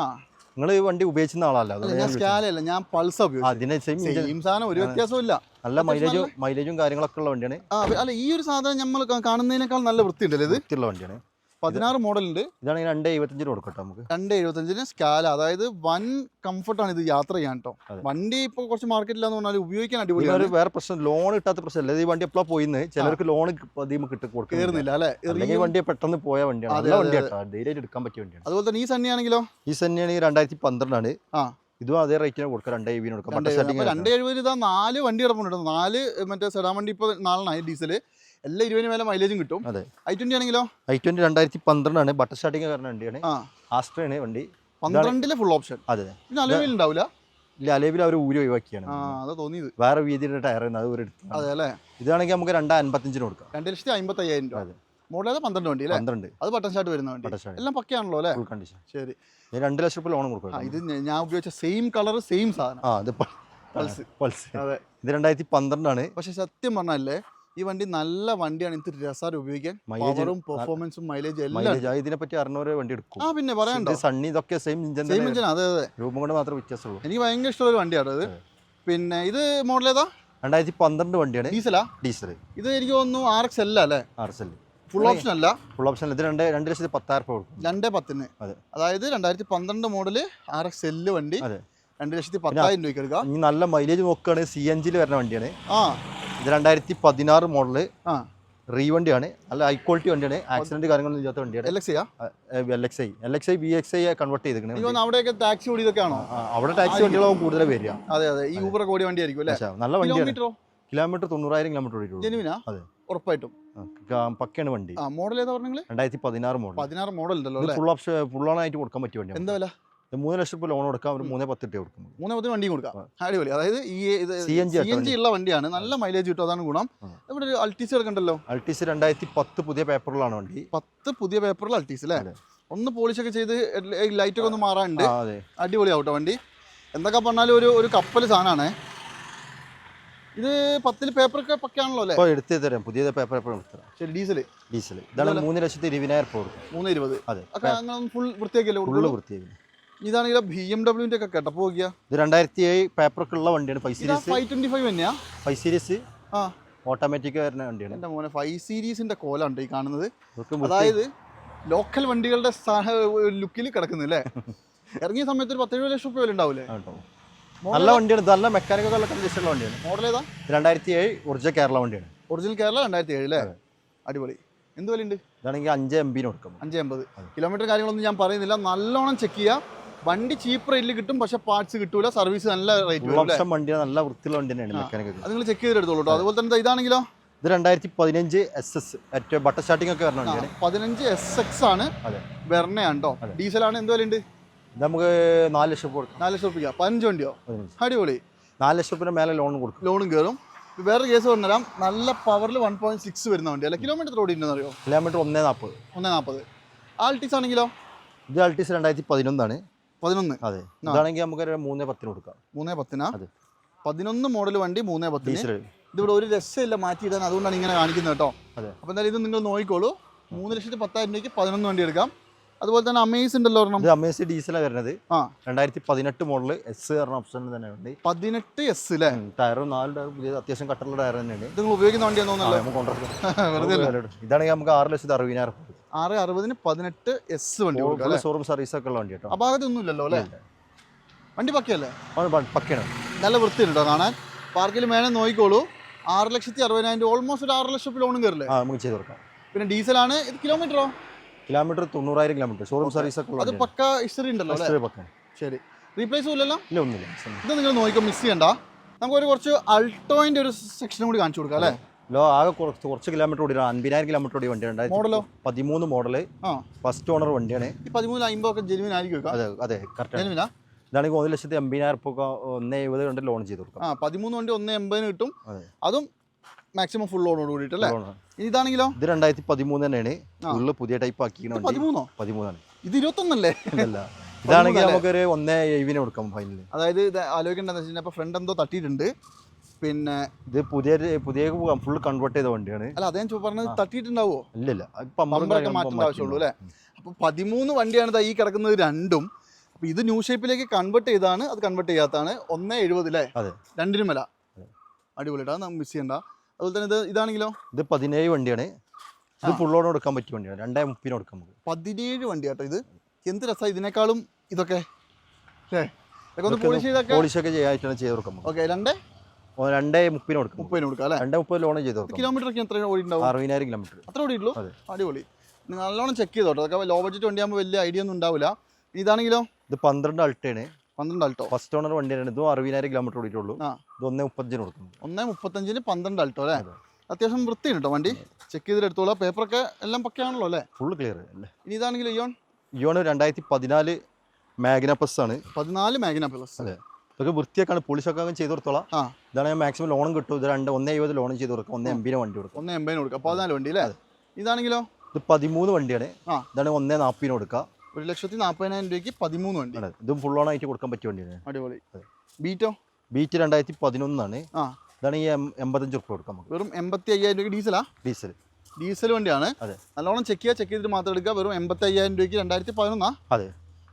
[SPEAKER 1] നിങ്ങൾ ഈ വണ്ടി ഉപയോഗിക്കുന്ന ആളല്ല
[SPEAKER 2] ഞാൻ
[SPEAKER 1] ഞാൻ
[SPEAKER 2] പൾസ ഉപയോഗിച്ചു
[SPEAKER 1] അതിന് സെയിം
[SPEAKER 2] സാധനം ഒരു വ്യത്യാസവും ഇല്ല.
[SPEAKER 1] നല്ല മൈലേജും മൈലേജും കാര്യങ്ങളൊക്കെ ഉള്ള വണ്ടിയാണ്.
[SPEAKER 2] അല്ല ഈ ഒരു സാധനം നമ്മൾ കാണുന്നതിനേക്കാൾ നല്ല വൃത്തിയുണ്ടല്ലേ ഇത്?
[SPEAKER 1] വൃത്തിയുള്ള വണ്ടിയാണ്.
[SPEAKER 2] പതിനാറ് മോഡൽ ഉണ്ട്
[SPEAKER 1] ഇതാണെങ്കിൽ രണ്ട് എഴുപത്തഞ്ചിന് കൊടുക്കട്ടെ നമുക്ക്.
[SPEAKER 2] രണ്ട് എഴുപത്തഞ്ചിന് സ്കാല അതായത് വൻ കംഫർട്ടാണ് ഇത് യാത്ര ചെയ്യാൻ കേട്ടോ. വണ്ടി ഇപ്പൊ കുറച്ച് മാർക്കറ്റിലാന്ന് പറഞ്ഞാൽ ഉപയോഗിക്കാൻ
[SPEAKER 1] അടിപൊളി
[SPEAKER 2] അടിപൊളിയാണ്.
[SPEAKER 1] വേറെ പ്രശ്നം ലോൺ കിട്ടാത്ത പ്രശ്നമല്ല. ഈ വണ്ടി എപ്പോഴാണ് പോയിന്ന്? ചിലർക്ക് ലോൺ അധികം കിട്ടി കൊടുക്കുന്നില്ല
[SPEAKER 2] അല്ലെ?
[SPEAKER 1] വണ്ടി പെട്ടെന്ന് പോയ വണ്ടിയാണ്. നല്ല
[SPEAKER 2] അതെ,
[SPEAKER 1] വണ്ടി ധൈര്യമായിട്ട് എടുക്കാൻ പറ്റിയ വണ്ടിയാണ്.
[SPEAKER 2] അതുപോലെ തന്നെ ഈ സണ്ണി ആണെങ്കിലോ
[SPEAKER 1] ഈ തന്നെയാണ് രണ്ടായിരത്തി പന്ത്രണ്ടാണ്.
[SPEAKER 2] ആ.
[SPEAKER 1] ഇതും അതേ റേറ്റിന് കൊടുക്കുക. രണ്ട് എവിന് കൊടുക്കാം
[SPEAKER 2] രണ്ട്
[SPEAKER 1] ബട്ടർ
[SPEAKER 2] എഴുപത്.
[SPEAKER 1] സ്റ്റാർട്ടിങ്
[SPEAKER 2] അപ്പൊ രണ്ട് എഴുപത് ഇതാ നാല് വണ്ടി കിടപ്പുണ്ട് നാല് മറ്റേ സെഡാൻ വണ്ടി ഇപ്പോൾ നാലെണ്ണായി. ഡീസൽ എല്ലാ ഇരുപതിന് മേലെ മൈലേജും കിട്ടും.
[SPEAKER 1] അതെ.
[SPEAKER 2] ഐ ട്വന്റി ആണെങ്കിലോ?
[SPEAKER 1] ഐ ട്വന്റി രണ്ടായിരത്തി പന്ത്രണ്ടാണ്. ബട്ടർ സ്റ്റാർട്ടിങ് കാരണം വണ്ടിയാണ്. ആസ്ട്രയാണ് വണ്ടി.
[SPEAKER 2] പന്ത്രണ്ടിലെ ഫുൾ ഓപ്ഷൻ
[SPEAKER 1] അതെ
[SPEAKER 2] പിന്നെ അലോയിൽ ഉണ്ടാവില്ല
[SPEAKER 1] ഇല്ല അലേബിൽ അവർ ഊരി ഒഴിവാക്കിയാണ്.
[SPEAKER 2] തോന്നിയത്.
[SPEAKER 1] വേറെ വീതിയുടെ ടയർ അത് ഒരു.
[SPEAKER 2] അതെ അല്ലേ?
[SPEAKER 1] ഇതാണെങ്കിൽ നമുക്ക് രണ്ടാ അൻപത്തഞ്ചിന് കൊടുക്കാം.
[SPEAKER 2] രണ്ട് ലക്ഷത്തി അമ്പത്തയ്യായിരം രൂപ.
[SPEAKER 1] അതെ.
[SPEAKER 2] മോഡൽ പന്ത്രണ്ട് വണ്ടി അല്ലേ?
[SPEAKER 1] പന്ത്രണ്ട്.
[SPEAKER 2] അത് ബട്ടൺ ഷാർട്ട് വരുന്ന വണ്ടി. എല്ലാം പക്കയാണല്ലോ അല്ലേ?
[SPEAKER 1] ഫുൾ കണ്ടീഷൻ
[SPEAKER 2] ശരി.
[SPEAKER 1] ഞാൻ രണ്ട് ലക്ഷം രൂപ ലോൺ
[SPEAKER 2] ആ ഇത് ഞാൻ ഉപയോഗിച്ച സെയിം കളർ സെയിം സാധനം.
[SPEAKER 1] ആ ഇത്
[SPEAKER 2] പൾസ്
[SPEAKER 1] പൾസ്
[SPEAKER 2] അതെ.
[SPEAKER 1] ഇത് രണ്ടായിരത്തി പന്ത്രണ്ടാണ്.
[SPEAKER 2] പക്ഷെ സത്യം പറഞ്ഞല്ലേ ഈ വണ്ടി നല്ല വണ്ടിയാണ്. ഇത് രസാരം ഉപയോഗിക്കാൻ. മൈലേജും പെർഫോമൻസും മൈലേജ് എല്ലാം.
[SPEAKER 1] ഇതിനെ പറ്റി അറിഞ്ഞവരെ വണ്ടി എടുക്കും.
[SPEAKER 2] ആ പിന്നെ പറയണ്ട?
[SPEAKER 1] സണ്ണി ഇതൊക്കെ സെയിം ഇഞ്ചൻ
[SPEAKER 2] സെയിം എഞ്ചിൻ അതെ അതെ.
[SPEAKER 1] രൂപം കൊണ്ട് മാത്രമേ വ്യത്യാസമുള്ളൂ.
[SPEAKER 2] എനിക്ക് ഭയങ്കര ഇഷ്ടമുള്ള ഒരു വണ്ടിയാണ്
[SPEAKER 1] അത്.
[SPEAKER 2] പിന്നെ ഇത് മോഡൽ ഏതാ?
[SPEAKER 1] രണ്ടായിരത്തി പന്ത്രണ്ട് വണ്ടിയാണ്.
[SPEAKER 2] ഡീസലാ
[SPEAKER 1] ഡീസൽ
[SPEAKER 2] ഇത് എനിക്ക് തോന്നുന്നു ആർ എക്സ് അല്ല അല്ലേ?
[SPEAKER 1] R X L
[SPEAKER 2] full option അല്ല?
[SPEAKER 1] ഫുൾ ഓപ്ഷൻ ഇത് രണ്ട് രണ്ട് ലക്ഷത്തി പത്തായിരം രൂപ കൊടുക്കും.
[SPEAKER 2] രണ്ടേ പത്തിന്. അതായത് രണ്ടായിരത്തി പന്ത്രണ്ട് മോഡൽ ആർ എക്സ് എല്ല് വണ്ടി. രണ്ട് ലക്ഷത്തി പത്തായിരം രൂപയ്ക്ക് എടുക്കാം.
[SPEAKER 1] ഇനി നല്ല മൈലേജ് നോക്കുകയാണെങ്കിൽ സി എൻ ജിയിൽ വരുന്ന വണ്ടിയാണ്.
[SPEAKER 2] ആ.
[SPEAKER 1] ഇത് രണ്ടായിരത്തി പതിനാറ് മോഡൽ
[SPEAKER 2] ആ.
[SPEAKER 1] റീ വണ്ടിയാണ്. നല്ല ഹൈ ക്വാളിറ്റി വണ്ടിയാണ്. ആക്സിഡന്റ് കാര്യങ്ങളൊന്നും ഇല്ലാത്ത വണ്ടിയാണ്.
[SPEAKER 2] എൽ എക്സ് ആ?
[SPEAKER 1] L X I L X I B X I convert ചെയ്തിരിക്കുന്നത്
[SPEAKER 2] അവിടെയൊക്കെ ടാക്സി ഓടി ആണോ
[SPEAKER 1] അവിടെ ടാക്സി വണ്ടികളാവും കൂടുതൽ വരിക.
[SPEAKER 2] അതെ അതെ. ഈ ഊബർ ഓടിയ വണ്ടി ആയിരിക്കും അല്ലേ
[SPEAKER 1] നല്ല വണ്ടിയാണ്. കിലോമീറ്റർ തൊണ്ണൂറായിരം കിലോമീറ്റർ ഓടിയിട്ടുള്ളൂ. അതെ.
[SPEAKER 2] ഉറപ്പായിട്ടും.
[SPEAKER 1] പക്കയാണ് വണ്ടി.
[SPEAKER 2] ആ മോഡൽ ഏതാ പറഞ്ഞെങ്കിൽ
[SPEAKER 1] രണ്ടായിരത്തി പതിനാറ് മോഡൽ
[SPEAKER 2] പതിനാറ് മോഡൽ ഉണ്ടല്ലോ
[SPEAKER 1] ഫുൾ ഓപ്ഷൻ ഫുൾ ഓൺ ആയിട്ട് കൊടുക്കാൻ പറ്റിയ വണ്ടിയാണ്.
[SPEAKER 2] എന്താ വില?
[SPEAKER 1] മൂന്ന് ലക്ഷം രൂപ ലോൺ കൊടുക്കാം ഒരു മൂന്ന് പത്ത് രൂപ കൊടുക്കും
[SPEAKER 2] മൂന്നേ പത്തിന് വണ്ടി കൊടുക്കാം. അടിപൊളി. അതായത് ഈ സി എൻ ജി ഉള്ള വണ്ടിയാണ്. നല്ല മൈലേജ് കിട്ടും അതാണ് ഗുണം. ഇവിടെ ഒരു അൾട്ടീസ് കിടക്കണ്ടല്ലോ?
[SPEAKER 1] അൾട്ടീസ് രണ്ടായിരത്തി പത്ത് പുതിയ പേപ്പറിലാണ് വണ്ടി.
[SPEAKER 2] പത്ത് പുതിയ പേപ്പറിൽ അൾട്ടീസ് അല്ലേ? ഒന്ന് പോളിഷ് ഒക്കെ ചെയ്ത് ലൈറ്റ് ഒക്കെ ഒന്ന് മാറാനുണ്ട്.
[SPEAKER 1] അടിപൊളി
[SPEAKER 2] അടിപൊളിയാവട്ടോ വണ്ടി. എന്തൊക്കെ പറഞ്ഞാലും ഒരു ഒരു കപ്പൽ സാധനമാണ് ഇത് പത്തിൽ പേപ്പറൊക്കെ പക്കാണല്ലോ അല്ലേ?
[SPEAKER 1] ഇപ്പോൾ എടുത്ത് തരാം. പുതിയ പേപ്പർ എപ്പോഴും എടുത്തരാം
[SPEAKER 2] ശരി ഡീസൽ
[SPEAKER 1] ഡീസൽ ഇതാണ് മൂന്ന് ലക്ഷത്തി ഇരുപതിനായിരം രൂപ
[SPEAKER 2] മൂന്ന് ഇരുപത്
[SPEAKER 1] അതെ.
[SPEAKER 2] അപ്പൊ അങ്ങനെ ഫുൾ വൃത്തിയാക്കിയല്ലേ
[SPEAKER 1] ഫുള്ള് വൃത്തിയാക്കി
[SPEAKER 2] ഇതാണെങ്കിൽ ബി എം ഡബ്ല്യൂന്റെ ഒക്കെ കേട്ടപ്പോൾ നോക്കിയാ
[SPEAKER 1] ഇത് രണ്ടായിരത്തി ഏഴ് പേപ്പറൊക്കെ ഉള്ള വണ്ടിയാണ് five series.
[SPEAKER 2] Five twenty five തന്നെയാ?
[SPEAKER 1] Five series.
[SPEAKER 2] ആ.
[SPEAKER 1] ഓട്ടോമാറ്റിക് വരുന്ന വണ്ടിയാണ്.
[SPEAKER 2] എന്റെ മോനെ ഫൈവ് സീരീസിന്റെ കോലാണ് ഈ കാണുന്നത്. അതായത് ലോക്കൽ വണ്ടികളുടെ ലുക്കിൽ കിടക്കുന്നില്ലേ? ഇറങ്ങിയ സമയത്ത് ഒരു പത്തേഴ് ലക്ഷം രൂപ വില ഉണ്ടാവില്ലേ.
[SPEAKER 1] നല്ല വണ്ടിയാണ്. നല്ല മെക്കാനിക്കൽ ഉള്ള കണ്ടീഷനുള്ള വണ്ടിയാണ്.
[SPEAKER 2] മോഡൽ ഏതാ?
[SPEAKER 1] രണ്ടായിരത്തി ഏഴ് ഒറിജിനൽ കേരള വണ്ടിയാണ്.
[SPEAKER 2] ഒറിജിനൽ കേരള രണ്ടായിരത്തി ഏഴ് അല്ലേ അടിപൊളി. എന്ത് വിലയുണ്ട്?
[SPEAKER 1] ഇതാണെങ്കിൽ അഞ്ച് എം ബിന് കൊടുക്കും.
[SPEAKER 2] അഞ്ച് എൺപത്. കിലോമീറ്റർ കാര്യങ്ങളൊന്നും ഞാൻ പറയുന്നില്ല. നല്ലോണം ചെക്ക് ചെയ്യുക വണ്ടി ചീപ്പ് റേറ്റിൽ കിട്ടും പക്ഷെ പാർട്സ് കിട്ടൂല. സർവീസ് നല്ല റേറ്റ്
[SPEAKER 1] വണ്ടി നല്ല വൃത്തിയുള്ള വണ്ടി തന്നെയാണ്. മെക്കാനിക്കൽ
[SPEAKER 2] അത് നിങ്ങൾ ചെക്ക് ചെയ്തെടുത്തോളൂ കേട്ടോ അതുപോലെ തന്നെ ഇതാണെങ്കിലോ?
[SPEAKER 1] ഇത് രണ്ടായിരത്തി പതിനഞ്ച് എസ് എസ് ഏറ്റവും ബട്ടർ സ്റ്റാർട്ടിംഗ് ഒക്കെ വരണ
[SPEAKER 2] പതിനഞ്ച് എസ് എക്സ് ആണ്. വെർണയാണ് കേട്ടോ. ഡീസലാണ് എന്ത് വിലയുണ്ട്?
[SPEAKER 1] നമുക്ക് നാല് ലക്ഷം രൂപ കൊടുക്കാം.
[SPEAKER 2] നാല് ലക്ഷം റുപ്യ പതിനഞ്ച് വണ്ടിയോ?
[SPEAKER 1] പതിനഞ്ച്.
[SPEAKER 2] അടിപൊളി.
[SPEAKER 1] നാല് ലക്ഷം രൂപ മേലെ ലോൺ കൊടുക്കും.
[SPEAKER 2] ലോണും കയറും വേറെ കേസ് പറഞ്ഞുതരാം. നല്ല പവറിൽ വൺ പോയിന്റ് സിക്സ് വരുന്ന വണ്ടി. അല്ല കിലോമീറ്റർ റോഡ് ഓടിയിട്ടുണ്ടെന്ന് അറിയോ
[SPEAKER 1] കിലോമീറ്റർ ഒന്നേ നാൽപ്പത്
[SPEAKER 2] ഒന്നേ നാൽപ്പത് ആൾട്ടീസ് ആണെങ്കിലോ?
[SPEAKER 1] ഇത് ആൾട്ടീസ് രണ്ടായിരത്തി പതിനൊന്നാണ്
[SPEAKER 2] പതിനൊന്ന്.
[SPEAKER 1] അതെ. അതാണെങ്കിൽ നമുക്ക് മൂന്നേ പത്തിന് കൊടുക്കാം.
[SPEAKER 2] മൂന്നേ പത്തിനാ?
[SPEAKER 1] അതെ.
[SPEAKER 2] പതിനൊന്ന് മോഡൽ വണ്ടി മൂന്നേ പത്തിന്.
[SPEAKER 1] ഡീസൽ
[SPEAKER 2] ഇതിവിടെ ഒരു രസമില്ല മാറ്റിയിടാൻ. അതുകൊണ്ടാണ് ഇങ്ങനെ കാണിക്കുന്നത് കേട്ടോ.
[SPEAKER 1] അതെ.
[SPEAKER 2] അപ്പോൾ എന്തായാലും ഇത് നിങ്ങൾ നോക്കിക്കോളൂ. മൂന്ന് ലക്ഷത്തി പത്തായിരം രൂപയ്ക്ക് പതിനൊന്ന് വണ്ടി എടുക്കാം. അതുപോലെ തന്നെ അമേസ് ഉണ്ടല്ലോ ഒരെണ്ണം.
[SPEAKER 1] ഇത് അമേസ് ഡീസലാണ് വരുന്നത്.
[SPEAKER 2] ആ.
[SPEAKER 1] രണ്ടായിരത്തി പതിനെട്ട് മോഡൽ എസ് പറഞ്ഞ ഓപ്ഷൻ തന്നെ ഉണ്ട്.
[SPEAKER 2] പതിനെട്ട് എസ് അല്ലേ
[SPEAKER 1] ടയറും നാല് ടയർ പുതിയ അത്യാവശ്യം കട്ടുള്ള ടയർ തന്നെയാണ്
[SPEAKER 2] ഇത് നിങ്ങൾ ഉപയോഗിക്കുന്ന വണ്ടിയാന്ന്
[SPEAKER 1] ആ,
[SPEAKER 2] തോന്നുന്നല്ലോ?
[SPEAKER 1] നമുക്ക് കൊണ്ടുവരാം.
[SPEAKER 2] വെറുതെ അല്ല.
[SPEAKER 1] ഇതാണെങ്കിൽ നമുക്ക് ആറ് ലക്ഷത്തി അറുപതിനായിരം
[SPEAKER 2] ആറ് അറുപതിന് പതിനെട്ട് എസ് വണ്ടി കൊടുക്കാം അല്ലേ?
[SPEAKER 1] ഷോറൂം സർവീസ് ഒക്കെ ഉള്ള വണ്ടി കേട്ടോ.
[SPEAKER 2] അപാകതൊന്നും ഇല്ലല്ലോ അല്ലേ? വണ്ടി പക്കയല്ലേ?
[SPEAKER 1] പക്കയാണ്.
[SPEAKER 2] നല്ല വൃത്തിയുണ്ട് കേട്ടോ കാണാൻ. പാർക്കിൽ മേലെ നോക്കിക്കോളൂ. ആറ് ലക്ഷത്തി അറുപതിനായിരം ഓൾമോസ്റ്റ് ഒരു ആറ് ലക്ഷം ലോണും കയറില്ലേ
[SPEAKER 1] ആ നമുക്ക് ചെയ്ത് കൊടുക്കാം.
[SPEAKER 2] പിന്നെ ഡീസലാണ് ഇത് കിലോമീറ്ററോ
[SPEAKER 1] കിലോമീറ്റർ തൊണ്ണൂറായിരം കിലോമീറ്റർ. ഷോറൂം സർവീസ് ഒക്കെ
[SPEAKER 2] അത്. പക്ക ഹിസ്റ്ററി ഉണ്ടല്ലോ
[SPEAKER 1] ഹിസ്റ്ററി പക്ക.
[SPEAKER 2] ശരി. റീപ്ലേസ് ഇല്ലല്ലോ?
[SPEAKER 1] ഇല്ല ഒന്നുമില്ല.
[SPEAKER 2] ഇത് നിങ്ങൾ നോക്കിക്കോ മിസ് ചെയ്യണ്ട. നമുക്കൊരു കുറച്ച് അൾട്ടോയിന്റെ ഒരു സെക്ഷനും കൂടി കാണിച്ചു കൊടുക്കാം അല്ലേ?
[SPEAKER 1] ലോ ആകെ കുറച്ച് കുറച്ച് കിലോമീറ്റർ ഓടി അൻപതിനായിരം കിലോമീറ്റർ ഓടി വണ്ടിയാണ്.
[SPEAKER 2] മോഡലോ?
[SPEAKER 1] പതിമൂന്ന് മോഡൽ
[SPEAKER 2] ആ.
[SPEAKER 1] ഫസ്റ്റ് ഓണർ വണ്ടിയാണ്.
[SPEAKER 2] ഈ പതിമൂന്ന് അമ്പതൊക്കെ ജെനുവിൻ ആയിരിക്കും
[SPEAKER 1] അതെ അതെ കറക്റ്റ്
[SPEAKER 2] ജെനുവിനാ
[SPEAKER 1] ഇതാണെങ്കിൽ ഒന്ന് ലക്ഷത്തി എൺപതിനായിരം ഒക്കെ ഒന്ന് എഴുപത് കണ്ട് ലോൺ ചെയ്ത് കൊടുക്കാം.
[SPEAKER 2] ആ പതിമൂന്ന് വണ്ടി ഒന്ന് എൺപതിന് കിട്ടും.
[SPEAKER 1] അതും
[SPEAKER 2] മാക്സിമം ഫുൾ ഓണോട് കൂടിയിട്ട് അല്ലേ ഇതാണെങ്കിലോ?
[SPEAKER 1] ഇത് രണ്ടായിരത്തി പതിമൂന്ന് തന്നെയാണ്. ഫുള്ള് പുതിയ ടൈപ്പ് ആക്കിയാണ്
[SPEAKER 2] പതിമൂന്നോ?
[SPEAKER 1] പതിമൂന്നാണ്.
[SPEAKER 2] ഇത് ഇരുപത്തൊന്നല്ലേ?
[SPEAKER 1] അല്ല ഇതാണെങ്കിൽ? നമുക്കൊരു ഒന്നേ ഏവിനെ കൊടുക്കാം ഫൈനൽ
[SPEAKER 2] അതായത് ഇത് ആലോചിക്കേണ്ടതെന്ന് വെച്ച് കഴിഞ്ഞാൽ ഇപ്പോൾ ഫ്രണ്ട് എന്തോ തട്ടിയിട്ടുണ്ട്. പിന്നെ
[SPEAKER 1] ഇത് പുതിയ പുതിയ ഫുൾ കൺവേർട്ട് ചെയ്ത വണ്ടിയാണ്.
[SPEAKER 2] അല്ല അതേ പറഞ്ഞത് തട്ടിയിട്ടുണ്ടാവോ?
[SPEAKER 1] ഇല്ല
[SPEAKER 2] ബമ്പറൊക്കെ മാറ്റേണ്ട ആവശ്യമുള്ളൂ അല്ലേ? അപ്പൊ പതിമൂന്ന് വണ്ടിയാണ് ഈ കിടക്കുന്നത് രണ്ടും. അപ്പൊ ഇത് ന്യൂ ഷേപ്പിലേക്ക് കൺവേർട്ട് ചെയ്താണ് അത് കൺവേർട്ട് ചെയ്യാത്തതാണ്. ഒന്നേ എഴുപത് അല്ലേ രണ്ടിനും വില.
[SPEAKER 1] അതെ.
[SPEAKER 2] അടിപൊളിയായിട്ട് അത് മിസ് ചെയ്യണ്ട. അതുപോലെ തന്നെ ഇത് ഇതാണെങ്കിലോ?
[SPEAKER 1] ഇത് പതിനേഴ് വണ്ടിയാണ്. ഇത് ഫുള്ളോട് കൊടുക്കാൻ പറ്റിയ വണ്ടിയാണ്. രണ്ടേ മുപ്പതിന് കൊടുക്കാം നമുക്ക്
[SPEAKER 2] പതിനേഴ് വണ്ടി കേട്ടോ ഇത്. എന്ത് രസമാണ് ഇതിനേക്കാളും ഇതൊക്കെ. അല്ലേ ഇതൊക്കെ ഒന്ന്
[SPEAKER 1] ഇതൊക്കെ
[SPEAKER 2] പോളിഷ് ചെയ്തൊക്കെ
[SPEAKER 1] പോളിഷൊക്കെ ചെയ്യാനായിട്ടാണ് ചെയ്ത് കൊടുക്കാം നമുക്ക്
[SPEAKER 2] ഓക്കെ രണ്ടേ?
[SPEAKER 1] രണ്ടേ മുപ്പതിന് കൊടുക്കും.
[SPEAKER 2] മുപ്പതിന് കൊടുക്കാം അല്ലേ?
[SPEAKER 1] രണ്ടേ മുപ്പത് ലോൺ ചെയ്ത് കൊടുക്കാം.
[SPEAKER 2] കിലോമീറ്റർ ഒക്കെ എത്ര ഓടിയിട്ടുണ്ടാവും?
[SPEAKER 1] അറുപതിനായിരം കിലോമീറ്റർ.
[SPEAKER 2] അത്ര ഓടിയിട്ടുള്ളൂ. അടിപൊളി. നിങ്ങൾ നല്ലോണം ചെക്ക് ചെയ്തോട്ടോ അതൊക്കെ ലോ ബഡ്ജറ്റ് വണ്ടി ആകുമ്പോൾ വലിയ ഐഡിയ ഒന്നും ഉണ്ടാവില്ല ഇതാണെങ്കിലോ?
[SPEAKER 1] ഇത് പന്ത്രണ്ട് അൾട്ടയാണ്.
[SPEAKER 2] പന്ത്രണ്ട് അൾട്ടോ.
[SPEAKER 1] ഫസ്റ്റ് ഓണർ വണ്ടിയാണ് ഇതും അറുപതിനായിരം കിലോമീറ്റർ ഓടിയിട്ടുള്ളൂ.
[SPEAKER 2] ആ.
[SPEAKER 1] ഇത് ഒന്നേ മുപ്പത്തഞ്ചിന് കൊടുക്കുന്നു
[SPEAKER 2] ഒന്നേ മുപ്പത്തഞ്ചിന് പന്ത്രണ്ട് അൾട്ടോ അല്ലേ?
[SPEAKER 1] അതെ.
[SPEAKER 2] അത്യാവശ്യം വൃത്തിയുണ്ട് കേട്ടോ വണ്ടി. ചെക്ക് ചെയ്തിട്ടെടുത്തോളാം. പേപ്പറൊക്കെ എല്ലാം പക്കയാണല്ലോ അല്ലേ?
[SPEAKER 1] ഫുൾ ക്ലിയർ അല്ലേ?
[SPEAKER 2] ഇനി ഇതാണെങ്കിൽ ഇയോൺ
[SPEAKER 1] ഇയോൺ രണ്ടായിരത്തി പതിനാല് മാഗ്ന പ്ലസ് ആണ്.
[SPEAKER 2] പതിനാല് മാഗ്ന പ്ലസ്
[SPEAKER 1] അതെ. ഇതൊക്കെ വൃത്തിയൊക്കെയാണ് പോളിഷൊക്കെ ചെയ്ത് കൊടുത്തോളാം.
[SPEAKER 2] ആ.
[SPEAKER 1] ഇതാണ് ഞാൻ മാക്സിമം ലോണും കിട്ടും. ഇത് രണ്ട് ഒന്നേ എഴുപത് ലോണും ചെയ്ത് കൊടുക്കും. ഒന്നേ എംബിനെ വണ്ടി കൊടുക്കും.
[SPEAKER 2] ഒന്ന് എൺപതിന് കൊടുക്കുക പതിനാല് വണ്ടി അല്ലേ? ഇതാണെങ്കിലോ?
[SPEAKER 1] ഇത് പതിമൂന്ന് വണ്ടിയാണ്.
[SPEAKER 2] ആ.
[SPEAKER 1] ഇതാണ് ഒന്നേ നാൽപ്പതിന് കൊടുക്കുക
[SPEAKER 2] ഒരു ലക്ഷത്തി നാൽപ്പതിനായിരം രൂപയ്ക്ക് പതിമൂന്ന് വണ്ടി.
[SPEAKER 1] ഇതും ഫുൾ ഓൺ ആയിട്ട് കൊടുക്കാൻ പറ്റിയ വണ്ടിയാണ്.
[SPEAKER 2] അടിപൊളി. ബീറ്റോ
[SPEAKER 1] ബീറ്റ് രണ്ടായിരത്തി പതിനൊന്നാണ്
[SPEAKER 2] ആ.
[SPEAKER 1] ഇതാണ് ഈ എൺപത്തഞ്ച് ഉറുപ്പ് കൊടുക്കാം നമുക്ക്
[SPEAKER 2] വെറും എൺപത്തി അയ്യായിരം രൂപയ്ക്ക് ഡീസലാ
[SPEAKER 1] ഡീസൽ
[SPEAKER 2] ഡീസൽ വണ്ടിയാണ്.
[SPEAKER 1] അതെ.
[SPEAKER 2] നല്ലോണം ചെക്ക് ചെയ്യുക ചെക്ക് ചെയ്തിട്ട് മാത്രം എടുക്കുക. വെറും എൺപത്തി അയ്യായിരം രൂപയ്ക്ക് രണ്ടായിരത്തി പതിനൊന്നാ
[SPEAKER 1] അതെ.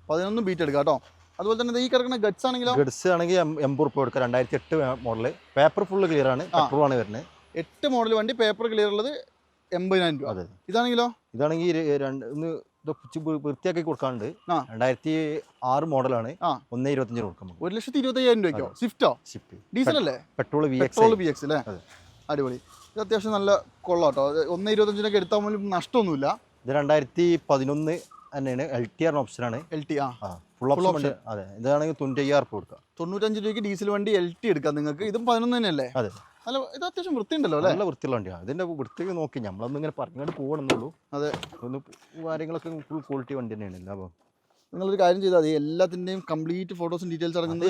[SPEAKER 2] പതിനൊന്ന് ബീറ്റ് എടുക്കുക കേട്ടോ. അതുപോലെ തന്നെ ഈ കിടക്കുന്ന ഗഡ്സ് ആണെങ്കിലോ?
[SPEAKER 1] ഗഡ്സ് ആണെങ്കിൽ എൺപത് ഉറുപ്പ് കൊടുക്കുക. രണ്ടായിരത്തി എട്ട് മോഡൽ പേപ്പർ ഫുള്ള് ക്ലിയർ ആണ്. പെട്രോൾ ആണ് വരുന്നത്.
[SPEAKER 2] എട്ട് മോഡൽ വണ്ടി പേപ്പർ ക്ലിയർ ഉള്ളത് എൺപതിനായിരം രൂപ.
[SPEAKER 1] അതെ.
[SPEAKER 2] ഇതാണെങ്കിലോ?
[SPEAKER 1] ഇതാണെങ്കിൽ രണ്ട് വൃ- വൃത്തിയാക്കി
[SPEAKER 2] കൊടുക്കാണ്ട്.
[SPEAKER 1] രണ്ടായിരത്തി ആറ് മോഡലാണ്. ഒന്നേ ഇരുപത്തഞ്ചിന് കൊടുക്കാം കൊടുക്കുമ്പോൾ
[SPEAKER 2] ഒരു ലക്ഷത്തി ഇരുപത്തി അയ്യായിരം രൂപയ്ക്കോ സ്വിഫ്റ്റോ
[SPEAKER 1] സ്വിഫ്റ്റ്
[SPEAKER 2] ഡീസൽ അല്ലേ?
[SPEAKER 1] Petrol V X
[SPEAKER 2] petrol B X അല്ലേ? അടിപൊളി. ഇത് അത്യാവശ്യം നല്ല കൊള്ളാട്ടോ ഒന്ന് ഇരുപത്തഞ്ചിനൊക്കെ എടുത്താൽ പോലും നഷ്ടമൊന്നുമില്ല.
[SPEAKER 1] ഇത് രണ്ടായിരത്തി പതിനൊന്ന് തന്നെയാണ് എൽ ടി ആർ ഓപ്ഷനാണ്
[SPEAKER 2] എൽ ടി ആ.
[SPEAKER 1] ഫുൾ ഓപ്ഷൻ ഉണ്ട്. അതെ. ഇതാണെങ്കിൽ തൊണ്ണൂറ്റയ്യായിരം രൂപ കൊടുക്കാം.
[SPEAKER 2] തൊണ്ണൂറ്റഞ്ച് രൂപയ്ക്ക് ഡീസൽ വണ്ടി എൽ ടി എടുക്കാം നിങ്ങൾക്ക്. ഇതും പതിനൊന്ന് തന്നെയല്ലേ?
[SPEAKER 1] അതെ.
[SPEAKER 2] അല്ല ഇത് അത്യാവശ്യം വൃത്തി ഉണ്ടല്ലോ അല്ലേ?
[SPEAKER 1] നല്ല വൃത്തിയുള്ള വണ്ടിയാണ് ഇതിന്റെ വൃത്തി നോക്കി നമ്മളൊന്നും ഇങ്ങനെ പറഞ്ഞുകൊണ്ട് പോകണമെന്നുള്ളൂ.
[SPEAKER 2] അതെ.
[SPEAKER 1] ഒന്ന് കാര്യങ്ങളൊക്കെ ഫുൾ ക്വാളിറ്റി വണ്ടി തന്നെയാണ് എല്ലാ അപ്പം
[SPEAKER 2] നിങ്ങളൊരു കാര്യം ചെയ്താൽ മതി. എല്ലാത്തിന്റെയും കംപ്ലീറ്റ് ഫോട്ടോസും ഡീറ്റെയിൽസ് അടങ്ങുന്നത്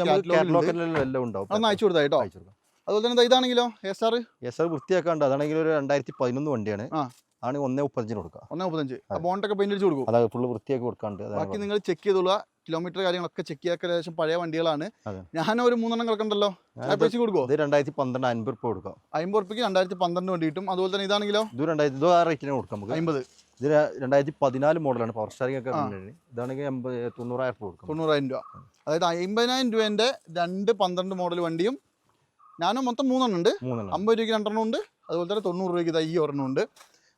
[SPEAKER 2] അയച്ചു കൊടുത്താൽ കേട്ടോ.
[SPEAKER 1] അയച്ചു കൊടുക്കാം.
[SPEAKER 2] അതുപോലെ തന്നെ ഇതാണെങ്കിലോ എസ് ആർ
[SPEAKER 1] എസ് ആർ വൃത്തിയാക്കാണ്ട്. അതാണെങ്കിൽ ഒരു രണ്ടായിരത്തി പതിനൊന്ന് വണ്ടിയാണ്
[SPEAKER 2] ആണെങ്കിൽ
[SPEAKER 1] ആണ് ഒന്നേ മുപ്പത്തഞ്ചിന് കൊടുക്കുക
[SPEAKER 2] ഒന്നേ മുപ്പത്തഞ്ച്. ബോണ്ടൊക്കെ പെയിന്റ് അടിച്ച് കൊടുക്കും
[SPEAKER 1] അതായത് ഫുള്ള് വൃത്തിയാക്കി കൊടുക്കാണ്ട്.
[SPEAKER 2] ബാക്കി നിങ്ങൾ ചെക്ക് ചെയ്തോളുക. കിലോമീറ്റർ കാര്യങ്ങളൊക്കെ ചെക്ക് ചെയ്യാൻ ഏകദേശം പഴയ വണ്ടികളാണ്.
[SPEAKER 1] ഞാനൊരു
[SPEAKER 2] ഞാൻ ഒരു മൂന്നെണ്ണം കിടക്കണ്ടല്ലോ പൈസ കൊടുക്കുമോ
[SPEAKER 1] ഇത് രണ്ടായിരത്തി പന്ത്രണ്ട് അൻപത് രൂപ കൊടുക്കാം.
[SPEAKER 2] അമ്പത് റുപ്യക്ക് രണ്ടായിരത്തി പന്ത്രണ്ട് വണ്ടി കിട്ടും അതുപോലെ തന്നെ ഇതാണെങ്കിലോ?
[SPEAKER 1] ഇത് രണ്ടായിരത്തി ഇത് ആ റേറ്റിന് കൊടുക്കാം നമുക്ക്.
[SPEAKER 2] അമ്പത്
[SPEAKER 1] ഇത് രണ്ടായിരത്തി പതിനാല് മോഡലാണ് പവർ സ്റ്റാറിംഗ് ഒക്കെ. ഇതാണെങ്കിൽ എൺപത് തൊണ്ണൂറായിരം രൂപ കൊടുക്കും.
[SPEAKER 2] തൊണ്ണൂറായിരം രൂപ. അതായത് അമ്പതിനായിരം രൂപേന്റെ രണ്ട് പന്ത്രണ്ട് മോഡൽ വണ്ടിയും ഞാനും മൊത്തം മൂന്നെണ്ണം ഉണ്ട്. അമ്പത് രൂപയ്ക്ക് രണ്ടെണ്ണം ഉണ്ട്. അതുപോലെ തന്നെ തൊണ്ണൂറ് രൂപയ്ക്ക് ഇതാ ഈ ഒരെണ്ണം ഉണ്ട്.